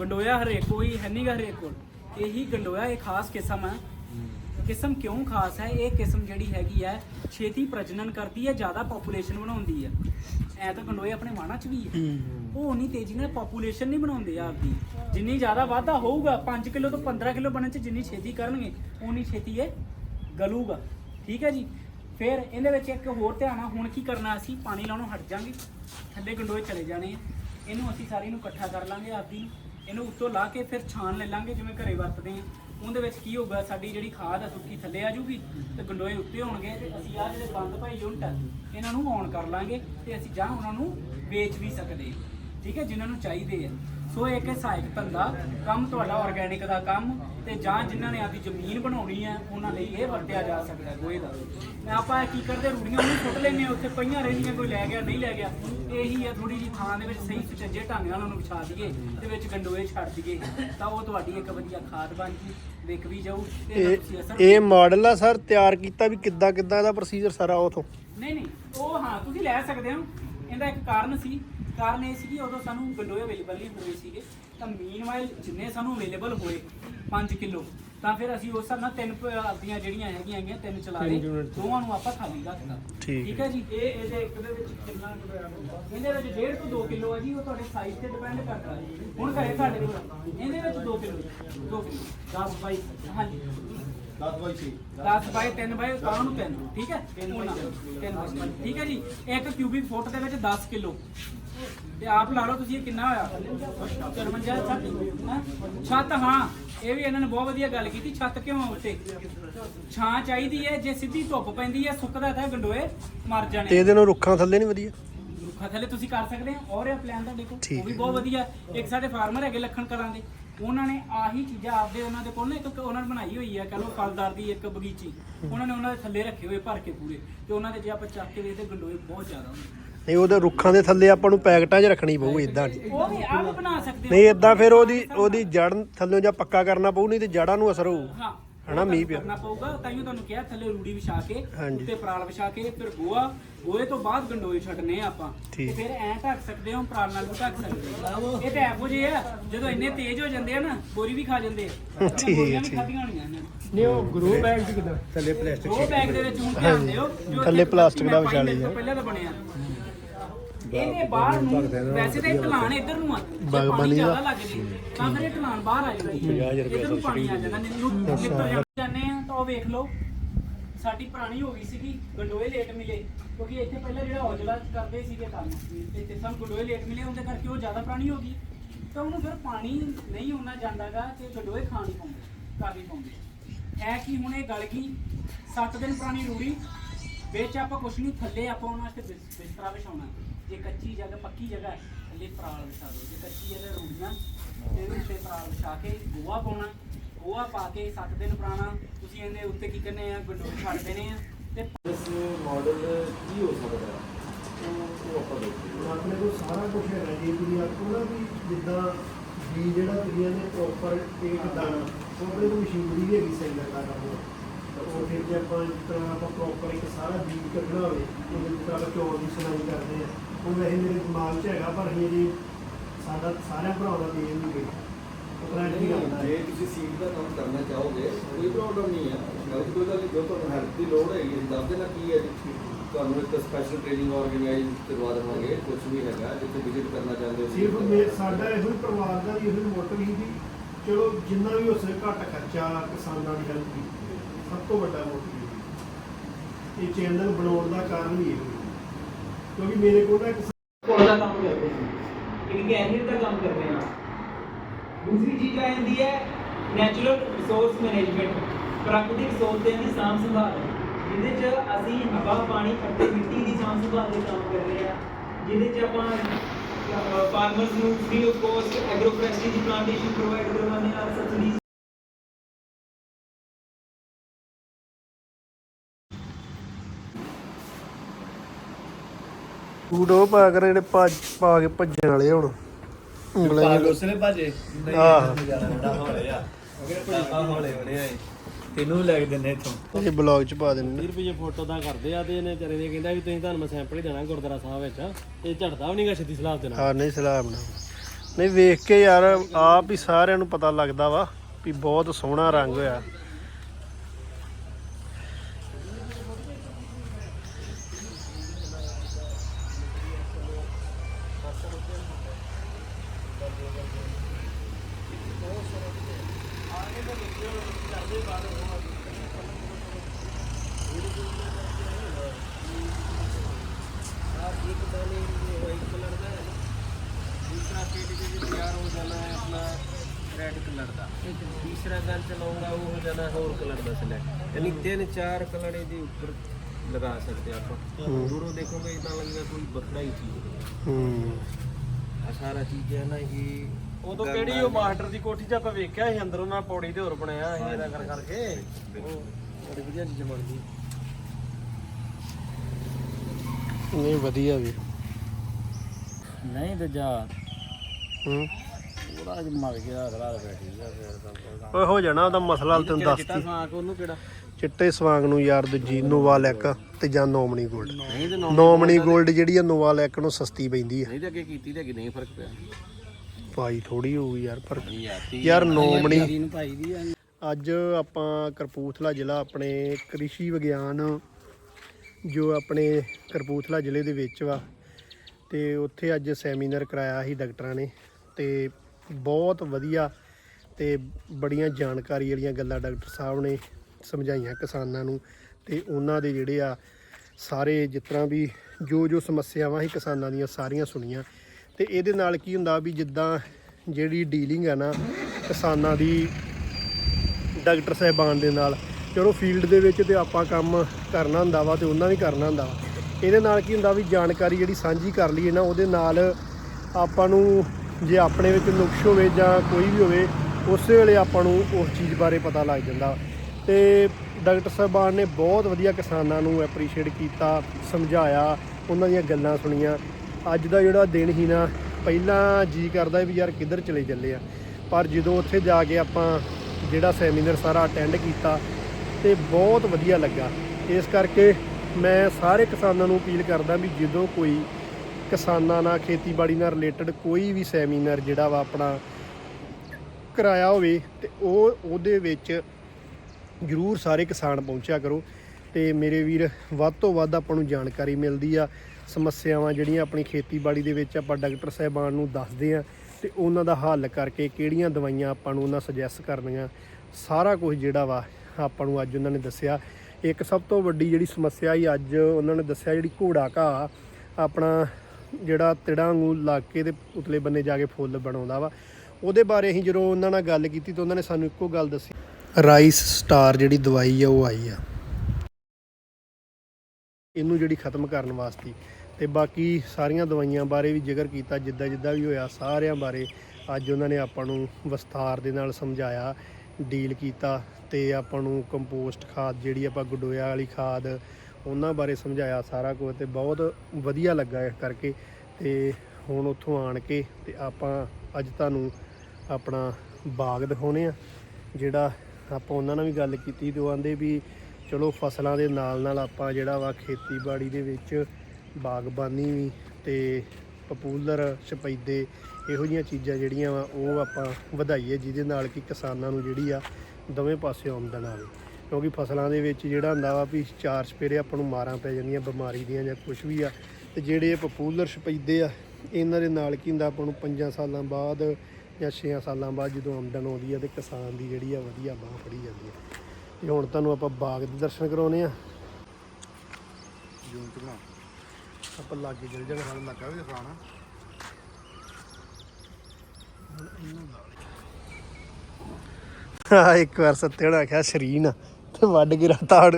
ਗੰਡੋਇਆ ਹਰੇਕ ਕੋਈ ਹੈ ਨਹੀਂਗਾ ਹਰੇਕ ਕੋਲ? ਇਹੀ ਗੰਡੋਇਆ ਇਹ ਖਾਸ ਕਿਸਮ ਹੈ ਕਿਸਮ ਕਿਉਂ ਖਾਸ ਹੈ? ਇਹ ਕਿਸਮ ਜਿਹੜੀ ਹੈਗੀ ਹੈ ਛੇਤੀ ਪ੍ਰਜਨਨ ਕਰਦੀ ਹੈ ਜ਼ਿਆਦਾ ਪੋਪੂਲੇਸ਼ਨ ਬਣਾਉਂਦੀ ਹੈ। ਐ ਤਾਂ ਗੰਡੋਏ ਆਪਣੇ ਵਾਣਾ ਚ ਵੀ ਹੈ। ਉਹ ਉਨੀ ਤੇਜ਼ੀ ਨਾਲ ਪੋਪੂਲੇਸ਼ਨ ਨਹੀਂ ਬਣਾਉਂਦੇ ਆਪਦੀ। ਜਿੰਨੀ ਜ਼ਿਆਦਾ ਵਾਧਾ ਹੋਊਗਾ 5 ਕਿਲੋ ਤੋਂ 15 ਕਿਲੋ ਬਣਨ ਚ ਜਿੰਨੀ ਛੇਤੀ ਕਰਨਗੇ ਉਨੀ ਛੇਤੀ ਇਹ ਗਲੂਗਾ। ਠੀਕ ਹੈ ਜੀ? ਫਿਰ ਇਹਦੇ ਵਿੱਚ ਇੱਕ ਹੋਰ ਧਿਆਨ ਆ ਹੁਣ ਕੀ ਕਰਨਾ ਅਸੀਂ? ਪਾਣੀ ਲਾਉਣੋਂ ਹਟ ਜਾਾਂਗੇ। ਥੱਲੇ ਗੰਡੋਏ ਚਲੇ ਜਾਣੇ ਆ। ਇਹਨੂੰ ਅਸੀਂ ਸਾਰੀ ਨੂੰ ਇਕੱਠਾ ਕਰ ਲਾਂਗੇ ਆਪਦੀ ਇਹਨੂੰ ਉੱਤੋਂ ਲਾ ਕੇ ਫਿਰ ਛਾਣ ਲੈ ਲਾਂਗੇ ਜਿਵੇਂ ਘਰੇ ਵਰਤਦੇ ਆ। ਉਹਦੇ ਵਿੱਚ ਕੀ ਹੋਊਗਾ, ਸਾਡੀ ਜਿਹੜੀ ਖਾਦ ਆ ਸੁੱਕੀ ਥੱਲੇ ਆ ਜੂਗੀ ਤੇ ਗੰਡੋਏ ਉੱਤੇ ਹੋਣਗੇ ਤੇ ਅਸੀਂ ਆ ਜਿਹੜੇ ਬੰਦ ਭਾਈ ਯੂਨਿਟ ਆ, ਇਹਨਾਂ ਨੂੰ ਔਨ ਕਰ ਲਾਂਗੇ ਤੇ ਅਸੀਂ ਜਾਂ ਉਹਨਾਂ ਨੂੰ ਵੇਚ ਵੀ ਸਕਦੇ ਹਾਂ। ਠੀਕ ਹੈ, ਜਿਨ੍ਹਾਂ ਨੂੰ ਚਾਹੀਦੇ ਆ ਸੋ ਇਹ ਇੱਕ ਸਹਾਇਕ ਧੰਦਾ ਕੰਮ ਤੁਹਾਡਾ ਆਰਗੈਨਿਕ ਦਾ ਕੰਮ ਤੇ ਜਾਂ ਜਿਨ੍ਹਾਂ ਨੇ ਆਪਦੀ ਜ਼ਮੀਨ ਬਣਾਉਣੀ ਹੈ ਉਹਨਾਂ ਲਈ ਇਹ ਵਰਤਿਆ ਜਾ ਸਕਦਾ ਹੈ ਗੋਹੇ ਦਾ। ਮੈਂ ਆਪਾਂ ਕੀ ਕਰਦੇ ਰੂੜੀਆਂ ਉਹਨੂੰ ਸੁੱਟ ਲੈਂਦੇ ਹਾਂ ਉੱਥੇ ਪਈਆਂ ਰਹਿੰਦੀਆਂ ਕੋਈ ਲੈ ਗਿਆ ਨਹੀਂ ਲੈ ਗਿਆ। ਇਹੀ ਹੈ ਥੋੜੀ ਜਿਹੀ ਥਾਂ ਦੇ ਵਿੱਚ ਸਹੀ ਸੁਚੱਜੇ ਢੰਗ ਨਾਲ ਉਹਨੂੰ ਵਿਛਾ ਦਈਏ ਤੇ ਵਿੱਚ ਗੰਡੋਏ ਛੱਡ ਦਈਏ। ਤਾਂ ਉਹ ਤੁਹਾਡੀ ਇੱਕ ਵਧੀਆ ਖਾਦ ਬਣ ਗਈ ਵਿਕ ਵੀ ਜਾਊ ਤੇ ਇਹਦਾ ਤੁਸੀਂ ਇਹ ਅਸਰ ਇਹ ਮਾਡਲ ਆ ਸਰ ਤਿਆਰ ਕੀਤਾ ਵੀ ਕਿੱਦਾਂ ਕਿੱਦਾਂ ਇਹਦਾ ਪ੍ਰੋਸੀਜਰ ਸਾਰਾ ਉਥੋਂ? ਨਹੀਂ ਨਹੀਂ ਉਹ ਹਾਂ ਤੁਸੀਂ ਲੈ ਸਕਦੇ ਹੋ। ਇਹਦਾ ਇੱਕ ਕਾਰਨ ਸੀ ਕਾਰਨ ਇਹ ਸੀ ਕਿ ਉਦੋਂ ਸਾਨੂੰ ਗੰਡੋਏ ਅਵੇਲੇਬਲ ਨਹੀਂ ਹੋਏ ਸੀਗੇ। ਤਾਂ ਮੀਨਵਾਈਲ ਜਿੰਨੇ ਸਾਨੂੰ ਅਵੇਲੇਬਲ ਹੋਏ 5 ਕਿਲੋ ਤਾਂ ਫਿਰ ਅਸੀਂ ਉਸ ਹਿਸਾਬ ਨਾਲ ਤਿੰਨ ਪ- ਆਪਦੀਆਂ ਜਿਹੜੀਆਂ ਹੈਗੀਆਂ ਹੈਗੀਆਂ ਤਿੰਨ ਚਲਾ ਲਏ। ਦੋਵਾਂ ਨੂੰ ਆਪਾਂ ਖਾਲੀ ਰੱਖਤਾ ਠੀਕ ਠੀਕ ਹੈ ਜੀ? ਇਹ ਇਹਦੇ ਇੱਕ ਦੇ ਵਿੱਚ ਕਿੰਨਾ ਕੁ ਹੋਇਆ ਹੋਊਗਾ? ਇਹਦੇ ਵਿੱਚ 1.5 ਤੋਂ 2 ਕਿਲੋ ਹੈ ਜੀ ਉਹ ਤੁਹਾਡੇ ਸਾਈਜ਼ ਤੇ ਡਿਪੈਂਡ ਕਰਦਾ। ਹੈ ਹੁਣ ਘਰੇ ਸਾਡੇ ਕੋਲ ਇਹਦੇ ਵਿੱਚ 2 ਕਿਲੋ 2 ਕਿਲੋ। 10 ਬਾਈ। ਹਾਂਜੀ। 10 ਬਾਈ 6 10 ਬਾਈ 3 ਬਾਈ ਤਾਂ ਨੂੰ 3 ਠੀਕ ਹੈ? 3 ਬਾਈ ਠੀਕ ਹੈ ਜੀ? ਇੱਕ ਕਿਊਬਿਕ ਫੁੱਟ ਦੇ ਵਿੱਚ 10 ਕਿਲੋ। ਤੇ ਆਪ ਲਾ ਲਓ ਤੁਸੀਂ ਇਹ ਕਿੰਨਾ ਹੋਇਆ? 53 ਛੱਤ। ਹੈਂ? ਛੱਤ ਹਾਂ। ਇਹ ਵੀ ਇਹਨਾਂ ਨੇ ਬਹੁਤ ਵਧੀਆ ਗੱਲ ਕੀਤੀ। ਛੱਤ ਕਿਉਂ ਉੱਤੇ? ਛਾਂ ਚਾਹੀਦੀ ਹੈ। ਜੇ ਸਿੱਧੀ ਧੁੱਪ ਪੈਂਦੀ ਹੈ ਸੁੱਕਦਾ ਤਾਂ ਗੰਡੋਏ ਮਰ ਤੇ ਜਾਣੇ ਇਹਦੇ ਨੂੰ ਰੁੱਖਾਂ ਥੱਲੇ ਨਹੀਂ ਵਧੀਆ? ਰੁੱਖਾਂ ਥੱਲੇ ਤੁਸੀਂ ਕਰ ਸਕਦੇ ਆ। ਔਰ ਇਹ ਪਲਾਨ ਤੁਹਾਡੇ ਕੋਲ। ਠੀਕ ਉਹ ਵੀ ਹੈ। ਬਹੁਤ ਵਧੀਆ। ਇੱਕ ਸਾਡੇ ਫਾਰਮਰ ਹੈਗੇ ਲੱਖਣ ਕਲਾਂ ਦੇ। ਉਹਨਾਂ ਨੇ ਆਹੀ ਚੀਜ਼ਾਂ ਆਪਦੇ ਉਹਨਾਂ ਦੇ ਕੋਲ ਨਾ ਇੱਕ ਉਹਨਾਂ ਨੇ ਬਣਾਈ ਹੋਈ ਹੈ ਕਹ ਲਓ ਫਲਦਾਰ ਦੀ ਇੱਕ ਬਗੀਚੀ। ਉਹਨਾਂ ਨੇ ਉਹਨਾਂ ਦੇ ਥੱਲੇ ਰੱਖੇ ਹੋਏ ਭਰ ਕੇ ਪੂਰੇ ਤੇ ਉਹਨਾਂ ਦੇ ਜੇ ਆਪਾਂ ਚੱਕ ਕੇ ਵੇਖਦੇ ਗੰਡੋਏ ਬਹੁਤ ਜ਼ਿਆਦਾ ਹੁੰਦੇ। ਨਹੀਂ ਉਹਦੇ ਰੁੱਖਾਂ ਦੇ ਥੱਲੇ ਆਪਾਂ ਨੂੰ ਪੈਕਟਾਂ 'ਚ ਰੱਖਣੀ ਪਊ ਇਦਾਂ ਉਹ ਵੀ ਆਪ ਬਣਾ ਸਕਦੇ ਹੋ ਨਹੀਂ ਇਦਾਂ ਫਿਰ ਉਹਦੀ ਉਹਦੀ ਜੜ ਥੱਲੇ ਜਾਂ ਪੱਕਾ ਕਰਨਾ ਪਊ ਨਹੀਂ ਤੇ ਜੜਾਂ ਨੂੰ ਅਸਰ ਹੋਊ। ਹਾਂ ਹਨਾ, ਮੀਂਹ ਪਿਆ। ਕਰਨਾ ਪਊਗਾ ਤਾਂ ਹੀ ਤੁਹਾਨੂੰ ਕਿਹਾ ਥੱਲੇ ਰੂੜੀ ਵਿਛਾ ਕੇ ਹਾਂਜੀ। ਉੱਤੇ ਪਰਾਲ ਵਿਛਾ ਕੇ ਫਿਰ ਗੋਆ ਗੋਏ ਤੋਂ ਬਾਅਦ ਗੰਡੋਏ ਛੱਡਨੇ ਆ ਆਪਾਂ ਠੀਕ। ਤੇ ਫਿਰ ਐਂ ਢੱਕ ਸਕਦੇ ਹੋ ਪਰਾਲ ਨਾਲ ਵੀ ਢੱਕ ਸਕਦੇ ਹੋ ਇਹ ਤਾਂ ਇਹੋ ਜਿਹੇ ਆ ਜਦੋਂ ਇੰਨੇ ਤੇਜ਼ ਹੋ ਜਾਂਦੇ ਆ ਨਾ ਬੋਰੀ ਵੀ ਖਾ ਜਾਂਦੇ ਆ ਠੀਕ, ਬੋਰੀਆਂ ਵੀ ਠੀਕ। ਖਾਧੀਆਂ ਹੋਣੀਆਂ ਇਹਨਾਂ ਨੇ ਨਹੀਂ ਉਹ ਗਰੋ ਬੈਗ ਚ ਕਿਦਾਂ ਥੱਲੇ ਪਲਾਸਟਿਕ ਦੋ ਬੈਗ ਦੇ ਵਿੱਚ ਹੁਣ ਧਿਆਨ ਦਿਓ ਜੋ ਥੱਲੇ ਇੱਥੇ ਪਲਾਸਟਿਕ ਦਾ ਮੈਂ ਪਾਈ ਤੋਂ ਆ। ਪਹਿਲਾਂ ਤਾਂ ਬਣਿਆ ਇਹਦੇ ਬਾਹਰ ਨੂੰ ਵੈਸੇ ਤਾਂ ਇਹ ਢਲਾਣ ਇੱਧਰ ਨੂੰ ਆ ਜੇ ਬਾਗਬਾਨੀ ਪਾਣੀ ਦਾ। ਜ਼ਿਆਦਾ ਲੱਗ ਜੇ ਤਾਂ ਫਿਰ ਇਹ ਢਲਾਣ ਬਾਹਰ ਆ ਜਾਂਦੀ ਹੈ 50,000 ਰੁਪਏ ਇੱਧਰ ਨੂੰ ਪਾਣੀ ਆ ਜਾਂਦਾ ਨਿੱਤਰ ਅੱਛਾ। ਜਾਂਦੇ ਆ ਤਾਂ ਉਹ ਵੇਖ ਲਓ। ਸਾਡੀ ਪੁਰਾਣੀ ਹੋ ਗਈ ਸੀਗੀ ਗੰਡੋਏ ਲੇਟ ਮਿਲੇ ਕਿਉਂਕਿ ਇੱਥੇ ਪਹਿਲਾਂ ਜਿਹੜਾ ਔਜਲਾ ਕਰਦੇ ਸੀਗੇ ਕੰਮ ਇੱਥੇ ਸਾਨੂੰ ਗੰਡੋਏ ਲੇਟ ਮਿਲੇ ਉਹਦੇ ਕਰਕੇ ਉਹ ਜ਼ਿਆਦਾ ਪੁਰਾਣੀ ਹੋ ਗਈ। ਤਾਂ ਉਹਨੂੰ ਫਿਰ ਪਾਣੀ ਨਹੀਂ ਹੋਣਾ ਜਾਂਦਾਗਾ ਤੇ ਗੰਡੋਏ ਖਾਣੀ ਪਾਉਂਦੇ ਕਰਨੀ ਪਾਉਂਦੇ। ਹੈ ਕਿ ਹੁਣ ਇਹ ਗਲ ਗਈ? 7 ਦਿਨ ਪੁਰਾਣੀ ਰੂੜੀ ਵਿੱਚ ਆਪਾਂ ਕੁਛ ਨਹੀਂ ਥੱਲੇ ਆਪਾਂ ਉਹਨਾਂ ਵਾਸਤੇ ਬਿਸ- ਬਿਸਤਰਾ ਵਿਛਾਉਣਾ। ਜੇ ਕੱਚੀ ਜਗ੍ਹਾ ਪੱਕੀ ਜਗ੍ਹਾ ਹੈ, ਥੱਲੇ ਪਰਾਲ ਵਿਛਾ ਦਿਓ। ਜੇ ਕੱਚੀ ਜਗ੍ਹਾ ਰੂੜੀਆਂ ਤੇ ਇਹਦੇ ਉੱਤੇ ਪਰਾਲ ਵਿਛਾ ਕੇ ਗੋਹਾ ਪਾਉਣਾ। ਗੋਹਾ ਪਾ ਕੇ 7 ਦਿਨ ਪੁਰਾਣਾ ਤੁਸੀਂ ਇਹਦੇ ਉੱਤੇ ਕੀ ਕਰਨੇ ਆ ਗੰਡੋਏ ਛੱਡ ਦੇਣੇ ਆ। ਤੇ ਇਸ ਮਾਡਲ ਕੀ ਹੋ ਸਕਦਾ ਹੈ? ਉਹ ਉਹ ਆਪਾਂ ਦੇਖੀਏ ਆਪਣੇ ਕੋਲ ਸਾਰਾ ਕੁਝ ਹੈਗਾ ਜੀ ਵੀ ਆਪਕੋ ਨਾ ਵੀ ਜਿੱਦਾਂ ਵੀ ਜਿਹੜਾ ਕੁੜੀਆਂ ਨੇ ਪ੍ਰੋਪਰ ਇੱਕ ਦਾਣਾ ਉਹ ਆਪਣੇ ਕੋਲ ਮਸ਼ੀਨਰੀ ਵੀ ਹੈਗੀ ਸੈਂਡਰ ਦਾ ਕੰਮ ਤਾਂ ਉਹ ਫਿਰ ਜੇ ਆਪਾਂ ਜਿਸ ਤਰ੍ਹਾਂ ਆਪਾਂ ਪ੍ਰੋਪਰ ਇੱਕ ਸਾਰਾ ਬੀਜ ਕੱਢਣਾ ਹੋਵੇ ਉਹਦੇ ਆਪਾਂ ਚੌਲ ਦੀ ਸਿਲਾਈ ਕਰਦੇ ਆ। ਉਹ ਵੈਸੇ ਮੇਰੇ ਦਿਮਾਗ 'ਚ ਹੈਗਾ ਪਰ ਹਜੇ ਸਾਡਾ ਸਾਰਿਆਂ ਭਰਾਵਾਂ ਦਾ ਦੇਣ ਨਹੀਂ ਕਰਦਾ ਜੇ ਤੁਸੀਂ ਸੀਟ ਦਾ ਕੰਮ ਕਰਨਾ ਚਾਹੋਗੇ ਕੋਈ ਪ੍ਰੋਬਲਮ ਨਹੀਂ ਹੈ ਗੱਲ ਕੋਈ ਗੱਲ ਨਹੀਂ ਜੋ ਤੁਹਾਨੂੰ ਹੈਲਪ ਦੀ ਲੋੜ ਹੈਗੀ ਹੈ ਦੱਸ ਦੇਣਾ ਕੀ ਹੈ ਜੀ। ਤੁਹਾਨੂੰ ਇੱਕ ਸਪੈਸ਼ਲ ਟ੍ਰੇਨਿੰਗ ਆਰਗੇਨਾਈਜ਼ ਕਰਵਾ ਦੇਵਾਂਗੇ ਕੁਝ ਵੀ ਹੈਗਾ ਜਿੱਥੇ ਵਿਜ਼ਿਟ ਕਰਨਾ ਚਾਹੁੰਦੇ ਹੋ। ਸਿਰਫ ਮੇ ਸਾਡਾ ਇਹੋ ਹੀ ਪਰਿਵਾਰ ਦਾ ਵੀ ਇਹੋ ਹੀ ਮੋਟਿਵ ਸੀ ਵੀ ਚਲੋ ਜਿੰਨਾ ਵੀ ਹੋ ਸਕੇ ਘੱਟ ਖਰਚਾ ਕਿਸਾਨਾਂ ਦੀ ਹੈਲਪ ਦੀ। ਸਭ ਤੋਂ ਵੱਡਾ ਮੋਟਿਵ ਇਹ ਚੈਨਲ ਬਣਾਉਣ ਦਾ ਕਾਰਨ ਵੀ ਇਹ ਕਿਉਂਕਿ ਮੇਰੇ ਕੋਲ ਨਾ ਇੱਕ ਕੋਲ ਦਾ ਕੰਮ ਕਰਦੇ ਸੀ। ਇੱਕ ਕੈਰੀਅਰ ਦਾ ਕੰਮ ਕਰਦੇ ਹਾਂ। ਦੂਸਰੀ ਚੀਜ਼ ਆ ਜਾਂਦੀ ਹੈ ਨੈਚੁਰਲ ਰਿਸੋਰਸ ਮੈਨੇਜਮੈਂਟ ਪ੍ਰਾਕ੍ਰਿਤਿਕ ਸਰੋਤਾਂ ਦੀ ਸਾਂਭ ਸੰਭਾਲ। ਜਿਹਦੇ 'ਚ ਅਸੀਂ ਹਵਾ, ਪਾਣੀ ਅਤੇ ਮਿੱਟੀ ਦੀ ਸਾਂਭ ਸੰਭਾਲ ਦੇ ਕੰਮ ਕਰ ਰਹੇ ਹਾਂ। ਜਿਹਦੇ 'ਚ ਆਪਾਂ ਫਾਰਮਰਸ ਨੂੰ free of cost agro forestry the plantation provide ਕਰਵਾਉਂਦੇ ਹਾਂ ਸਬਸਿਡੀਜ਼ ਬੂਟ ਉਹ ਪਾ ਕਰ ਜਿਹੜੇ ਭੱਜ ਪਾ ਕੇ ਭੱਜਣ ਵਾਲੇ ਹੁਣ। ਉਂਗਲਾਂ ਪਾ ਜਿਹੀਆਂ। ਉਸਨੇ ਭਾਜੇ। ਆਹ। ਜਿਹੜਾ ਹੋਲੇ ਆ। ਪਾਪਾ ਹੋਲੇ ਹੋਲੇ ਆਏ। ਤੈਨੂੰ ਲੈ ਕੇ ਦਿੰਨੇ ਇੱਥੋਂ। ਇਹ ਬਲੌਗ ਚ ਪਾ ਦੇਣੇ 20 ਰੁਪਏ ਫੋਟੋ ਦਾ ਕਰਦੇ ਆ ਤੇ ਇਹਨੇ ਵਿਚਾਰੇ ਨੇ ਕਹਿੰਦਾ ਵੀ ਤੁਸੀਂ ਤੁਹਾਨੂੰ ਮੈਂ ਸੈਂਪਲ ਹੀ ਦੇਣਾ ਗੁਰਦੁਆਰਾ ਸਾਹਿਬ ਵਿੱਚ। ਇਹ ਝੜਦਾ ਵੀ ਨਹੀਂਗਾ ਛੇਤੀ ਸਲਾਹ ਦੇਣਾ। ਹਾਂ ਨਹੀਂ ਸਲਾਹ ਬਣਾ ਨਹੀਂ ਵੇਖ ਕੇ ਯਾਰ ਆਪ ਹੀ ਸਾਰਿਆਂ ਨੂੰ ਪਤਾ ਲੱਗਦਾ ਵਾ ਵੀ ਬਹੁਤ ਸੋਹਣਾ ਰੰਗ ਹੋਇਆ। दूसरा कैटेगरी तैयार हो जाना है अपना रेड कलर ਦਾ ਤੀਸਰਾ ਗਨ ਚਲਾਉਂਗਾ ਉਹ ਹੋ ਜਾਣਾ ਹੋਰ ਕਲਰ ਦਾ ਸਿਲੈਕਟ ਯਾਨੀ ਤਿੰਨ ਚਾਰ ਕਲਰ ਇਹਦੇ ਉੱਪਰ ਲਗਾ ਸਕਦੇ ਆਪਾਂ ਦੂਰੋਂ ਦੇਖੋਗੇ ਇਦਾਂ ਲੱਗੇਗਾ ਕੋਈ ਵੱਖਰਾ ਹੀ ਚੀਜ਼ ਹੂੰ ਆ ਸਾਰਾ ਚੀਜ਼ ਹੈ ਨਾ ਇਹ ਉਦੋਂ ਕਿਹੜੀ ਉਹ ਮਾਸਟਰ ਦੀ ਕੋਠੀ 'ਚ ਆਪਾਂ ਵੇਖਿਆ ਸੀ ਅੰਦਰੋਂ ਨਾ ਪੌੜੀ ਤੇ ਹੋਰ ਬਣਿਆ ਸੀ ਇਹਦਾ ਕਰ ਕਰਕੇ। ਉਹ ਬੜੀ ਵਧੀਆ ਚੀਜ਼ ਬਣ ਗਈ। ਨਹੀਂ ਵਧੀਆ ਵੀ ਨਹੀਂ ਤੇ ਜਾ। ਹੂੰ। ਜਿਹਾ ਮਰ ਗਿਆ ਅਗਲਾ ਬੈਠੀ ਆ ਫਿਰ ਤਾਂ ਕੋਈ ਓਏ ਹੋ ਜਾਣਾ ਉਹਦਾ ਮਸਲਾ ਤੈਨੂੰ ਦੱਸਤੀ ਸਾਂਕ ਉਹਨੂੰ ਕਿਹੜਾ? ਚਿੱਟੇ ਸਵਾਂਗ ਨੂੰ ਯਾਰ ਦੂਜੀ ਨੋਵਾਲੈਕ ਤੇ ਜਾਂ ਨੋਮਨੀ 골ਡ ਨਹੀਂ ਤੇ ਨੋਮਨੀ 골ਡ ਜਿਹੜੀ ਆ ਨੋਵਾਲੈਕ ਨੂੰ ਸਸਤੀ ਪੈਂਦੀ ਆ। ਨਹੀਂ ਤੇ ਅੱਗੇ ਕੀਤੀ ਤੇ ਅੱਗੇ ਨਹੀਂ ਫ਼ਰਕ ਪਿਆ। ਭਾਈ ਥੋੜੀ ਹੋਊਗੀ ਯਾਰ ਪਰ ਯਾਰ ਯਾਰ ਨੋਮਨੀ ਨੂੰ ਭਾਈ ਦੀ ਆ। ਅੱਜ ਆਪਾਂ ਕਰਪੂਥਲਾ ਜ਼ਿਲ੍ਹਾ ਆਪਣੇ ਕ੍ਰਿਸ਼ੀ ਵਿਗਿਆਨ ਜੋ ਆਪਣੇ ਕਰਪੂਥਲਾ ਜ਼ਿਲ੍ਹੇ ਦੇ ਵਿੱਚ ਵਾ ਤੇ ਉੱਥੇ ਅੱਜ ਸੈਮੀਨਾਰ ਕਰਾਇਆ ਸੀ ਡਾਕਟਰਾਂ ਨੇ ਤੇ ਬਹੁਤ ਵਧੀਆ ਤੇ ਬੜੀਆਂ ਜਾਣਕਾਰੀ ਵਾਲੀਆਂ ਗੱਲਾਂ ਡਾਕਟਰ ਸਾਹਿਬ ਨੇ ਸਮਝਾਈਆਂ ਕਿਸਾਨਾਂ ਨੂੰ ਤੇ ਉਹਨਾਂ ਦੇ ਜਿਹੜੇ ਆ ਸਾਰੇ ਜਿਸ ਤਰ੍ਹਾਂ ਵੀ ਜੋ ਜੋ ਸਮੱਸਿਆਵਾਂ ਸੀ ਕਿਸਾਨਾਂ ਦੀਆਂ ਸਾਰੀਆਂ ਸੁਣੀਆਂ ਤੇ ਇਹਦੇ ਨਾਲ ਕੀ ਹੁੰਦਾ ਵੀ ਜਿੱਦਾਂ ਜਿਹੜੀ ਡੀਲਿੰਗ ਆ ਨਾ, ਕਿਸਾਨਾਂ ਦੀ ਡਾਕਟਰ ਸਾਹਿਬਾਨ ਦੇ ਨਾਲ ਚਲੋ ਫੀਲਡ ਦੇ ਵਿੱਚ ਤੇ ਆਪਾਂ ਕੰਮ ਕਰਨਾ ਹੁੰਦਾ ਵਾ ਤੇ ਉਹਨਾਂ ਵੀ ਕਰਨਾ ਹੁੰਦਾ ਵਾ। ਇਹਦੇ ਨਾਲ ਕੀ ਹੁੰਦਾ ਵੀ ਜਾਣਕਾਰੀ ਜਿਹੜੀ ਸਾਂਝੀ ਕਰ ਲਈਏ ਨਾ, ਉਹਦੇ ਨਾਲ ਆਪਾਂ ਨੂੰ ਜੇ ਆਪਣੇ ਵਿੱਚ ਨੁਕਸ ਹੋਵੇ ਜਾਂ ਕੋਈ ਵੀ ਹੋਵੇ, ਉਸੇ ਵੇਲੇ ਆਪਾਂ ਨੂੰ ਉਸ ਚੀਜ਼ ਬਾਰੇ ਪਤਾ ਲੱਗ ਜਾਂਦਾ। ਤੇ ਡਾਕਟਰ ਸਾਹਿਬਾਨ ਨੇ ਬਹੁਤ ਵਧੀਆ ਕਿਸਾਨਾਂ ਨੂੰ ਐਪਰੀਸ਼ੀਏਟ ਕੀਤਾ, ਸਮਝਾਇਆ, ਉਹਨਾਂ ਦੀਆਂ ਗੱਲਾਂ ਸੁਣੀਆਂ। ਅੱਜ ਦਾ ਜਿਹੜਾ ਦਿਨ ਹੀ ਨਾ, ਪਹਿਲਾਂ ਜੀ ਕਰਦਾ ਵੀ ਯਾਰ ਕਿੱਧਰ ਚਲੇ ਚੱਲੇ ਆ। ਪਰ ਜਦੋਂ ਉੱਥੇ ਜਾ ਕੇ ਆਪਾਂ ਜਿਹੜਾ ਸੈਮੀਨਾਰ ਸਾਰਾ ਅਟੈਂਡ ਕੀਤਾ ਤੇ ਬਹੁਤ ਵਧੀਆ ਲੱਗਾ। ਇਸ ਕਰਕੇ ਮੈਂ ਸਾਰੇ ਕਿਸਾਨਾਂ ਨੂੰ ਅਪੀਲ ਕਰਦਾ ਵੀ ਜਦੋਂ ਕੋਈ ਕਿਸਾਨਾਂ ਨਾਲ, ਖੇਤੀਬਾੜੀ ਨਾਲ ਰਿਲੇਟਡ ਕੋਈ ਵੀ ਸੈਮੀਨਾਰ ਜਿਹੜਾ ਵਾ ਆਪਣਾ ਕਰਾਇਆ ਹੋਵੇ ਤੇ ਉਹ, ਉਹਦੇ ਵਿੱਚ ਜ਼ਰੂਰ ਸਾਰੇ ਕਿਸਾਨ ਪਹੁੰਚਿਆ ਕਰੋ ਤੇ ਮੇਰੇ ਵੀਰ, ਵੱਧ ਤੋਂ ਵੱਧ ਆਪਾਂ ਨੂੰ ਜਾਣਕਾਰੀ ਮਿਲਦੀ ਆ। ਸਮੱਸਿਆਵਾਂ ਜਿਹੜੀਆਂ ਆਪਣੀ ਖੇਤੀਬਾੜੀ ਦੇ ਵਿੱਚ ਆਪਾਂ ਡਾਕਟਰ ਸਾਹਿਬਾਨ ਨੂੰ ਦੱਸਦੇ ਆ ਤੇ ਉਹਨਾਂ ਦਾ ਹੱਲ ਕਰਕੇ ਕਿਹੜੀਆਂ ਦਵਾਈਆਂ ਆਪਾਂ ਨੂੰ ਉਹਨਾਂ ਸੁਜੈਸਟ ਕਰਨੀਆਂ, ਸਾਰਾ ਕੁਝ ਜਿਹੜਾ ਵਾ ਆਪਾਂ ਨੂੰ ਅੱਜ ਉਹਨਾਂ ਨੇ ਦੱਸਿਆ। ਇੱਕ ਸਭ ਤੋਂ ਵੱਡੀ ਜਿਹੜੀ ਸਮੱਸਿਆ ਹੀ ਅੱਜ ਉਹਨਾਂ ਨੇ ਦੱਸਿਆ ਜਿਹੜੀ ਘੋੜਾ ਘਾਹ, ਆਪਣਾ ਜਿਹੜਾ ਤਿੜਾਂ ਵਾਂਗੂ ਲੱਗ ਕੇ ਤੇ ਉਤਲੇ ਬੰਨੇ ਜਾ ਕੇ ਫੁੱਲ ਬਣਾਉਂਦਾ ਵਾ। ਉਹਦੇ ਬਾਰੇ ਅਸੀਂ ਜਦੋਂ ਉਹਨਾਂ ਨਾਲ ਗੱਲ ਕੀਤੀ ਤਾਂ ਉਹਨਾਂ ਨੇ ਸਾਨੂੰ ਇੱਕੋ ਗੱਲ ਦੱਸੀ, ਰਾਈਸ ਸਟਾਰ ਜਿਹੜੀ ਦਵਾਈ ਆ ਉਹ ਆਈ ਆ। ਇਹਨੂੰ ਜਿਹੜੀ ਖਤਮ ਕਰਨ ਵਾਸਤੇ ਤੇ ਬਾਕੀ ਸਾਰੀਆਂ ਦਵਾਈਆਂ ਬਾਰੇ ਵੀ ਜ਼ਿਕਰ ਕੀਤਾ, ਜਿੱਦਾਂ ਜਿੱਦਾਂ ਵੀ ਹੋਇਆ, ਸਾਰਿਆਂ ਬਾਰੇ ਅੱਜ ਉਹਨਾਂ ਨੇ ਆਪਾਂ ਨੂੰ ਵਿਸਥਾਰ ਦੇ ਨਾਲ ਸਮਝਾਇਆ ਡੀਲ ਕੀਤਾ ਤੇ ਆਪਾਂ ਨੂੰ ਕੰਪੋਸਟ ਖਾਦ ਜਿਹੜੀ ਆਪਾਂ ਗਡੋਇਆ ਵਾਲੀ ਖਾਦ ਉਹਨਾਂ ਬਾਰੇ ਸਮਝਾਇਆ ਸਾਰਾ ਕੁਝ ਤੇ ਬਹੁਤ ਵਧੀਆ ਲੱਗਾ ਇਸ ਕਰਕੇ ਤੇ ਹੁਣ ਉੱਥੋਂ ਆਣ ਕੇ ਤੇ ਆਪਾਂ ਅੱਜ ਤੁਹਾਨੂੰ ਆਪਣਾ ਬਾਗ ਦਿਖਾਉਨੇ ਆ ਜਿਹੜਾ ਆਪਾਂ ਉਹਨਾਂ ਨਾਲ ਵੀ ਗੱਲ ਕੀਤੀ ਤੇ ਉਹ ਆਂਦੇ ਵੀ ਚਲੋ ਫਸਲਾਂ ਦੇ ਨਾਲ ਨਾਲ ਆਪਾਂ ਜਿਹੜਾ ਵਾ ਖੇਤੀਬਾੜੀ ਦੇ ਵਿੱਚ ਬਾਗਬਾਨੀ ਵੀ ਤੇ ਪਪੂਲਰ, ਸਪੈਦੇ ਇਹੋ ਜਿਹੀਆਂ ਚੀਜ਼ਾਂ ਜਿਹੜੀਆਂ ਵਾ, ਉਹ ਆਪਾਂ ਵਧਾਈਏ ਜਿਹਦੇ ਨਾਲ ਕਿ ਕਿਸਾਨਾਂ ਨੂੰ ਜਿਹੜੀ ਆ ਦੋਵੇਂ ਪਾਸੇ ਆਮਦਨ ਆਵੇ। ਕਿਉਂਕਿ ਫਸਲਾਂ ਦੇ ਵਿੱਚ ਜਿਹੜਾ ਹੁੰਦਾ ਵਾ ਵੀ ਚਾਰ ਸਪੇਰੇ ਆਪਾਂ ਨੂੰ ਮਾਰਾਂ ਪੈ ਜਾਂਦੀਆਂ, ਬਿਮਾਰੀ ਦੀਆਂ ਜਾਂ ਕੁਝ ਵੀ ਆ, ਤੇ ਜਿਹੜੇ ਪਪੂਲਰ, ਸਪੈਦੇ ਆ, ਇਹਨਾਂ ਦੇ ਨਾਲ ਕੀ ਹੁੰਦਾ ਆਪਾਂ ਨੂੰ 5 ਸਾਲਾਂ ਬਾਅਦ ਜਾਂ 6 ਸਾਲਾਂ ਬਾਅਦ ਜਦੋਂ ਆਮਦਨ ਆਉਂਦੀ ਆ ਤੇ ਕਿਸਾਨ ਦੀ ਜਿਹੜੀ ਆ ਵਧੀਆ ਬਾਹ ਫੜੀ ਜਾਂਦੀ ਆ। ਤੇ ਹੁਣ ਤੁਹਾਨੂੰ ਆਪਾਂ ਬਾਗ ਦੇ ਦਰਸ਼ਨ ਕਰਾਉਨੇ ਆ। ਆਪਾਂ ਲਾਗੇ ਚਲ ਜਾਣਾ, ਸਾਨੂੰ ਲੱਗਾ ਵੀ ਖਾਣਾ ਹਾਂ ਇੱਕ ਵਾਰ ਸੱਤੇ ਹੋਣਾ ਆਖਿਆ, ਸ਼ਰੀਨ ਤੇ ਵੱਢ ਕੇ ਰਾਤਾੜ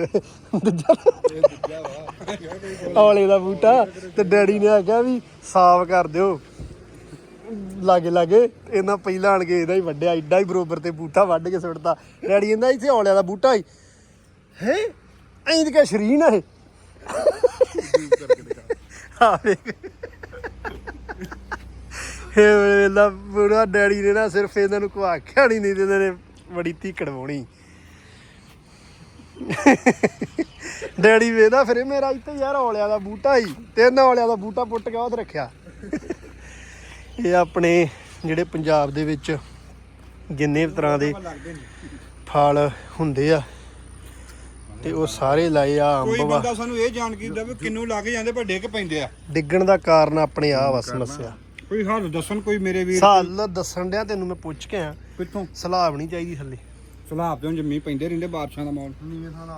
ਔਲੇ ਦਾ ਬੂਟਾ, ਤੇ ਡੈਡੀ ਨੇ ਆਖਿਆ ਵੀ ਸਾਫ਼ ਕਰ ਦਿਓ। ਲਾਗੇ ਲਾਗੇ ਇਹਨਾਂ ਪਹਿਲਾਂ ਆਣ ਕੇ ਇਹਦਾ ਹੀ ਵੱਢਿਆ ਐਡਾ ਹੀ ਬਰੋਬਰ ਤੇ ਬੂਟਾ ਵੱਢ ਕੇ ਸੁੱਟਦਾ ਡੈਡੀ ਕਹਿੰਦਾ, ਇੱਥੇ ਔਲਿਆਂ ਦਾ ਬੂਟਾ ਹੀ ਹੈ? ਐਂ ਤੇ ਕਿਆ ਸ਼ਰੀਨ ਆ ਆ ਵੇਖ ਇਹ ਵੇਲਾ ਬੁੜਾ ਡੈਡੀ ਨੇ ਨਾ ਸਿਰਫ ਇਹਨਾਂ ਨੂੰ ਕੋ ਆਖਿਆ ਨਹੀਂ ਨਹੀਂ ਨੇ ਬੜੀ ਧੀ ਡੈਡੀ ਵੇਦਾ ਫਿਰ, ਮੇਰਾ ਇੱਥੇ ਯਾਰ ਔਲਿਆ ਦਾ ਬੂਟਾ ਹੀ ਤਿੰਨ ਔਲਿਆ ਦਾ ਬੂਟਾ ਪੁੱਟ ਕੇ ਉਹਦੇ ਰੱਖਿਆ। ਇਹ ਆਪਣੇ ਜਿਹੜੇ ਪੰਜਾਬ ਦੇ ਵਿੱਚ ਜਿੰਨੇ ਤਰ੍ਹਾਂ ਦੇ ਫਲ ਹੁੰਦੇ ਆ ਤੇ ਉਹ ਸਾਰੇ ਲਾਏ ਆ ਕੋਈ ਅੰਬ ਵਾ। ਬੰਦਾ ਸਾਨੂੰ ਇਹ ਜਾਣ ਕੇ ਦਿੰਦਾ ਵੀ ਕਿੰਨੂੰ ਲੱਗ ਜਾਂਦੇ ਪਰ ਡਿੱਗ ਪੈਂਦੇ ਆ। ਡਿੱਗਣ ਦਾ ਕਾਰਨ ਆਪਣੇ ਆ ਵਾ ਸਮੱਸਿਆ ਕੋਈ ਹੱਲ ਦੱਸਣ ਕੋਈ ਮੇਰੇ ਵੀਰ ਸਾਲ ਦੱਸਣ ਡਿਆ ਤੈਨੂੰ ਮੈਂ ਪੁੱਛ ਕੇ ਆ ਕਿੱਥੋਂ? ਸਲਾਬ ਨਹੀਂ ਚਾਹੀਦੀ ਥੱਲੇ। ਸਲਾਬ ਤੋਂ ਜੰਮੀ ਪੈਂਦੇ ਰਹਿੰਦੇ ਬਾਰਿਸ਼ਾਂ ਦਾ ਮੌਲ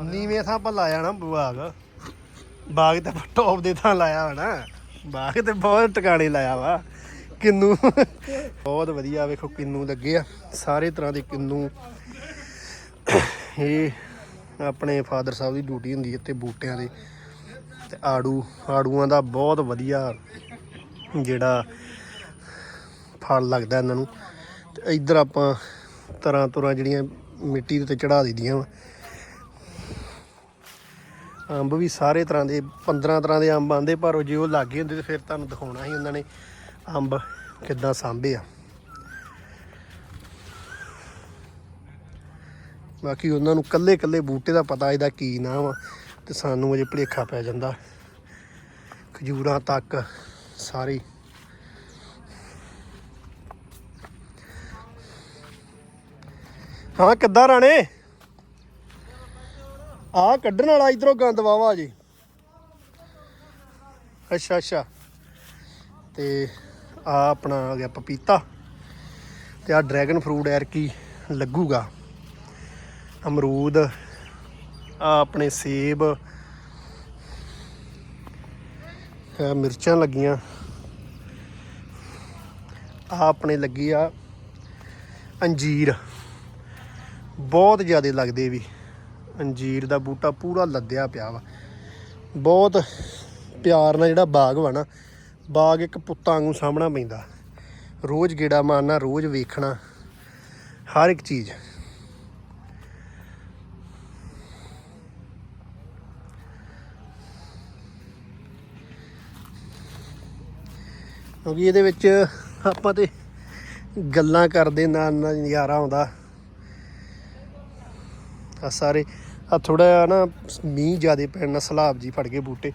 ਨੀਵੇਂ ਥਾਂ ਪਰ ਲਾਇਆ ਨਾ ਬਾਗ। ਬਾਗ ਤੇ ਟੌਪ ਦੇ ਥਾਂ ਲਾਇਆ ਵਾ ਨਾ ਬਾਗ ਤੇ ਬਹੁਤ ਟਿਕਾਣੇ ਲਾਇਆ ਵਾ। ਕਿੰਨੂ। ਬਹੁਤ ਵਧੀਆ ਵੇਖੋ ਕਿੰਨੂ ਲੱਗੇ ਆ। ਸਾਰੇ ਤਰ੍ਹਾਂ ਦੇ ਕਿੰਨੂ। ਇਹ ਆਪਣੇ ਫਾਦਰ ਸਾਹਿਬ ਦੀ ਡਿਊਟੀ ਹੁੰਦੀ ਹੈ ਤੇ ਬੂਟਿਆਂ ਦੇ। ਤੇ ਆੜੂ, ਆੜੂਆਂ ਦਾ ਬਹੁਤ ਵਧੀਆ ਜਿਹੜਾ ਫਲ ਲੱਗਦਾ ਇਹਨਾਂ ਨੂੰ। ਤੇ ਇੱਧਰ ਆਪਾਂ ਤਰ੍ਹਾਂ ਤਰ੍ਹਾਂ ਜਿਹੜੀਆਂ ਮਿੱਟੀ ਦੇ ਉੱਤੇ ਚੜਾ ਦਈਦੀਆਂ ਵਾ। ਅੰਬ ਵੀ ਸਾਰੇ ਤਰ੍ਹਾਂ ਦੇ 15 ਤਰ੍ਹਾਂ ਦੇ ਅੰਬ ਆਂਦੇ ਪਰ ਉਹ ਜੇ ਉਹ ਲਾਗੇ ਹੁੰਦੇ ਤੇ ਫਿਰ ਤੁਹਾਨੂੰ ਦਿਖਾਉਣਾ ਸੀ ਉਹਨਾਂ ਨੇ ਅੰਬ ਕਿੱਦਾਂ ਸਾਂਭੇ ਆ। ਬਾਕੀ ਉਹਨਾਂ ਨੂੰ ਕੱਲੇ ਕੱਲੇ ਬੂਟੇ ਦਾ ਪਤਾ ਇਹਦਾ ਕੀ ਨਾਮ ਆ ਤੇ ਸਾਨੂੰ ਅਜੇ ਭੁਲੇਖਾ ਪੈ ਜਾਂਦਾ। ਖਜੂਰਾਂ ਤੱਕ ਸਾਰੀ। ਹਾਂ, ਕਿੱਦਾਂ ਰਾਣੇ? ਆ ਕੱਢਣ ਵਾਲਾ ਇਧਰੋਂ ਗੰਦ ਵਾਵਾ ਜੀ ਅੱਛਾ ਅੱਛਾ। ਤੇ ਆ ਆਪਣਾ ਆ ਗਿਆ ਪਪੀਤਾ। ਤੇ ਆ ਡਰੈਗਨ ਫਰੂਟ ਐਰ ਕੀ ਲੱਗੂਗਾ। ਅਮਰੂਦ, ਆ ਆਪਣੇ ਸੇਬ, ਆ ਮਿਰਚਾਂ ਲੱਗੀਆਂ। ਆ ਆਪਣੇ ਲੱਗੀ ਆ ਅੰਜੀਰ। ਬਹੁਤ ਜ਼ਿਆਦਾ ਲੱਗਦੇ ਵੀ। ਅੰਜੀਰ ਦਾ ਬੂਟਾ ਪੂਰਾ ਲੱਦਿਆ ਪਿਆ ਵਾ। ਬਹੁਤ ਪਿਆਰ ਨਾਲ ਜਿਹੜਾ ਬਾਗ ਵਾ ਨਾ, ਬਾਗ ਇੱਕ ਪੁੱਤਾਂ ਵਾਂਗੂ ਸਾਹਮਣਾ ਪੈਂਦਾ। ਰੋਜ਼ ਗੇੜਾ ਮਾਰਨਾ, ਰੋਜ਼ ਵੇਖਣਾ, ਹਰ ਇੱਕ ਚੀਜ਼। ਕਿਉਂਕਿ ਇਹਦੇ ਵਿੱਚ ਆਪਾਂ ਤੇ ਗੱਲਾਂ ਕਰਦੇ ਨਾਲ ਨਾਲ ਨਜ਼ਾਰਾ ਆਉਂਦਾ। ਆ ਸਾਰੇ ਆ ਥੋੜਾ ਜਿਹਾ ਨਾ ਮੀਂਹ ਜ਼ਿਆਦੇ ਪੈਣ ਨਾਲ ਸਲਾਬ ਜੀ ਫੜ ਗਏ ਬੂਟੇ।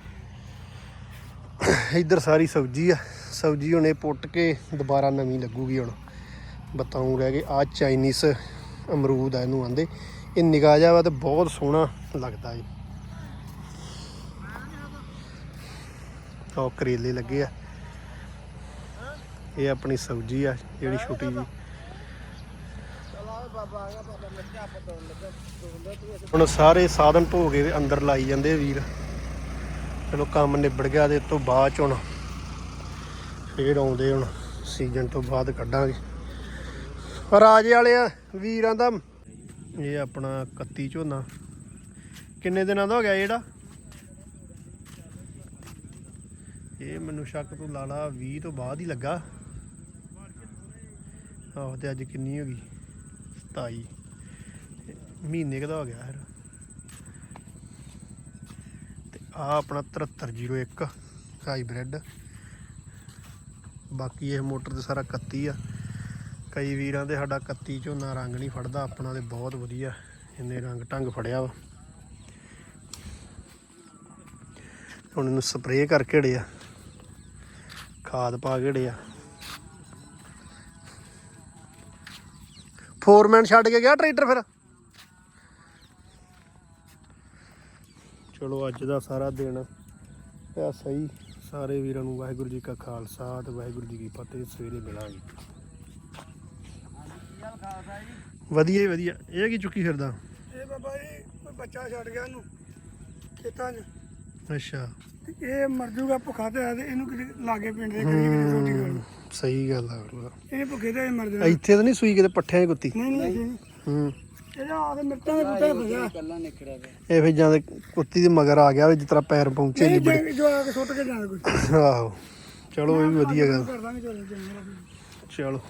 ਇੱਧਰ ਸਾਰੀ ਸਬਜ਼ੀ ਆ। ਸਬਜ਼ੀ ਹੁਣੇ ਪੁੱਟ ਕੇ ਦੁਬਾਰਾ ਨਵੀਂ ਲੱਗੂਗੀ ਹੁਣ। ਬਤਾਉਂ ਰਹਿ ਗਏ ਆ ਚਾਈਨੀਸ ਅਮਰੂਦ ਆ ਇਹਨੂੰ ਆਂਦੇ। ਇਹ ਨਿਗਾਹ ਜਾ ਵਾ ਤੇ ਬਹੁਤ ਸੋਹਣਾ ਲੱਗਦਾ ਏ। ਉਹ ਕਰੇਲੇ ਲੱਗੇ ਆ। ਇਹ ਆਪਣੀ ਸਬਜ਼ੀ ਆ, ਜਿਹੜੀ ਛੋਟੀ ਜੀ। ਹੁਣ ਸਾਰੇ ਸਾਧਨ ਢੋ ਕੇ ਅੰਦਰ ਲਾਈ ਜਾਂਦੇ ਵੀਰ। ਚਲੋ ਕੰਮ ਨਿਬੜ ਗਿਆ ਤੇ ਤੋਂ ਬਾਅਦ ਚ ਹੁਣ ਫੇਰ ਆਉਂਦੇ ਹੁਣ ਸੀਜ਼ਨ ਤੋਂ ਬਾਅਦ ਕੱਢਾਂਗੇ। ਪਰ ਰਾਜੇ ਵਾਲਿਆ ਵੀਰਾਂ ਦਾ। ਇਹ ਆਪਣਾ 31 ਝੋਨਾ। ਕਿੰਨੇ ਦਿਨਾਂ ਦਾ ਹੋ ਗਿਆ ਜਿਹੜਾ? ਇਹ ਮੈਨੂੰ ਸ਼ੱਕ ਤੂੰ ਲਾ ਲਾ 20 ਤੋਂ ਬਾਅਦ ਹੀ ਲੱਗਾ। ਆਹੋ, ਤੇ ਅੱਜ ਕਿੰਨੀ ਹੋ ਗਈ? 27 ਮਹੀਨੇ ਕਦਾ ਹੋ ਗਿਆ ਫਿਰ। ਤੇ ਆ ਆਪਣਾ 7301 ਹਾਈਬ੍ਰਿਡ। ਬਾਕੀ ਇਹ ਮੋਟਰ ਤੇ ਸਾਰਾ 31 ਆ। ਕਈ ਵੀਰਾਂ ਦੇ ਸਾਡਾ 31 ਝੋਨਾ ਰੰਗ ਨਹੀਂ ਫੜਦਾ, ਆਪਣਾ ਤੇ ਬਹੁਤ ਵਧੀਆ। ਇਹਨੇ ਰੰਗ ਢੰਗ ਫੜਿਆ ਵਾ। ਹੁਣ ਇਹਨੂੰ ਸਪਰੇਅ ਕਰਕੇ ਢਿਆ ਖਾਦ ਪਾ ਕੇ ਢਿਆ ਫੋਰਮੈਨ ਛੱਡ ਕੇ ਗਿਆ ਟਰੈਕਟਰ ਫਿਰ? ਚਲੋ ਅੱਜ ਦਾ ਸਾਰਾ ਦਿਨ ਆ ਸਹੀ। ਸਾਰੇ ਵੀਰਾਂ ਨੂੰ ਵਾਹਿਗੁਰੂ ਜੀ ਕਾ ਖਾਲਸਾ ਤੇ ਵਾਹਿਗੁਰੂ ਜੀ ਕੀ ਫਤਿਹ ਸਵੇਰੇ ਮਿਲਾਂਗੇ। ਵਧੀਆ ਹੀ ਵਧੀਆ। ਇਹ ਕੀ ਚੁੱਕੀ ਫਿਰਦਾ? ਇਹ ਬਾਬਾ ਜੀ ਕੋਈ ਬੱਚਾ ਛੱਡ ਗਿਆ ਇਹਨੂੰ ਖੇਤਾਂ 'ਚ। ਅੱਛਾ। ਤੇ ਇਹ ਮਰ ਜੂਗਾ ਭੁੱਖਾ ਤੇ ਇਹਨੂੰ ਕਿਤੇ ਲਾਗੇ ਪਿੰਡ ਦੇ ਕਰੀ ਕਿਤੇ ਰੋਟੀ ਖਵਾ ਸਹੀ ਗੱਲ ਆ ਗੁਰੂਆ। ਇਹ ਭੁੱਖੇ ਤੇ ਮਰ ਜਾਣਾ। ਇੱਥੇ ਤਾਂ ਨਹੀਂ ਸੂਈ ਕਿਤੇ ਪੱਠਿਆਂ 'ਚ ਕੁੱਤੀ? ਨਹੀਂ ਨਹੀਂ। ਹੂੰ। ਇਹਦਾ ਆ ਕੇ ਮਿਰਚਾਂ ਦੇ ਬੂਟੇ ਫਸਿਆ ਇਹ ਫਿਰ ਜਾਂ ਕੁੱਤੀ ਦੇ ਮਗਰ ਆ ਗਿਆ ਵੀ ਜਿਸ ਤਰ੍ਹਾਂ ਪੈਰ ਪਹੁੰਚੇ ਨਹੀਂ ਨਹੀਂ ਜੋ ਆ ਕੇ ਸੁੱਟ ਕੇ ਜਾਣਾ ਕੋਈ। ਆਹੋ। ਚਲੋ ਇਹ ਵੀ ਵਧੀਆ ਗੱਲ। ਕਰ ਦਾਂਗੇ ਚਲੋ ਚੰਗਾ। ਚਲੋ।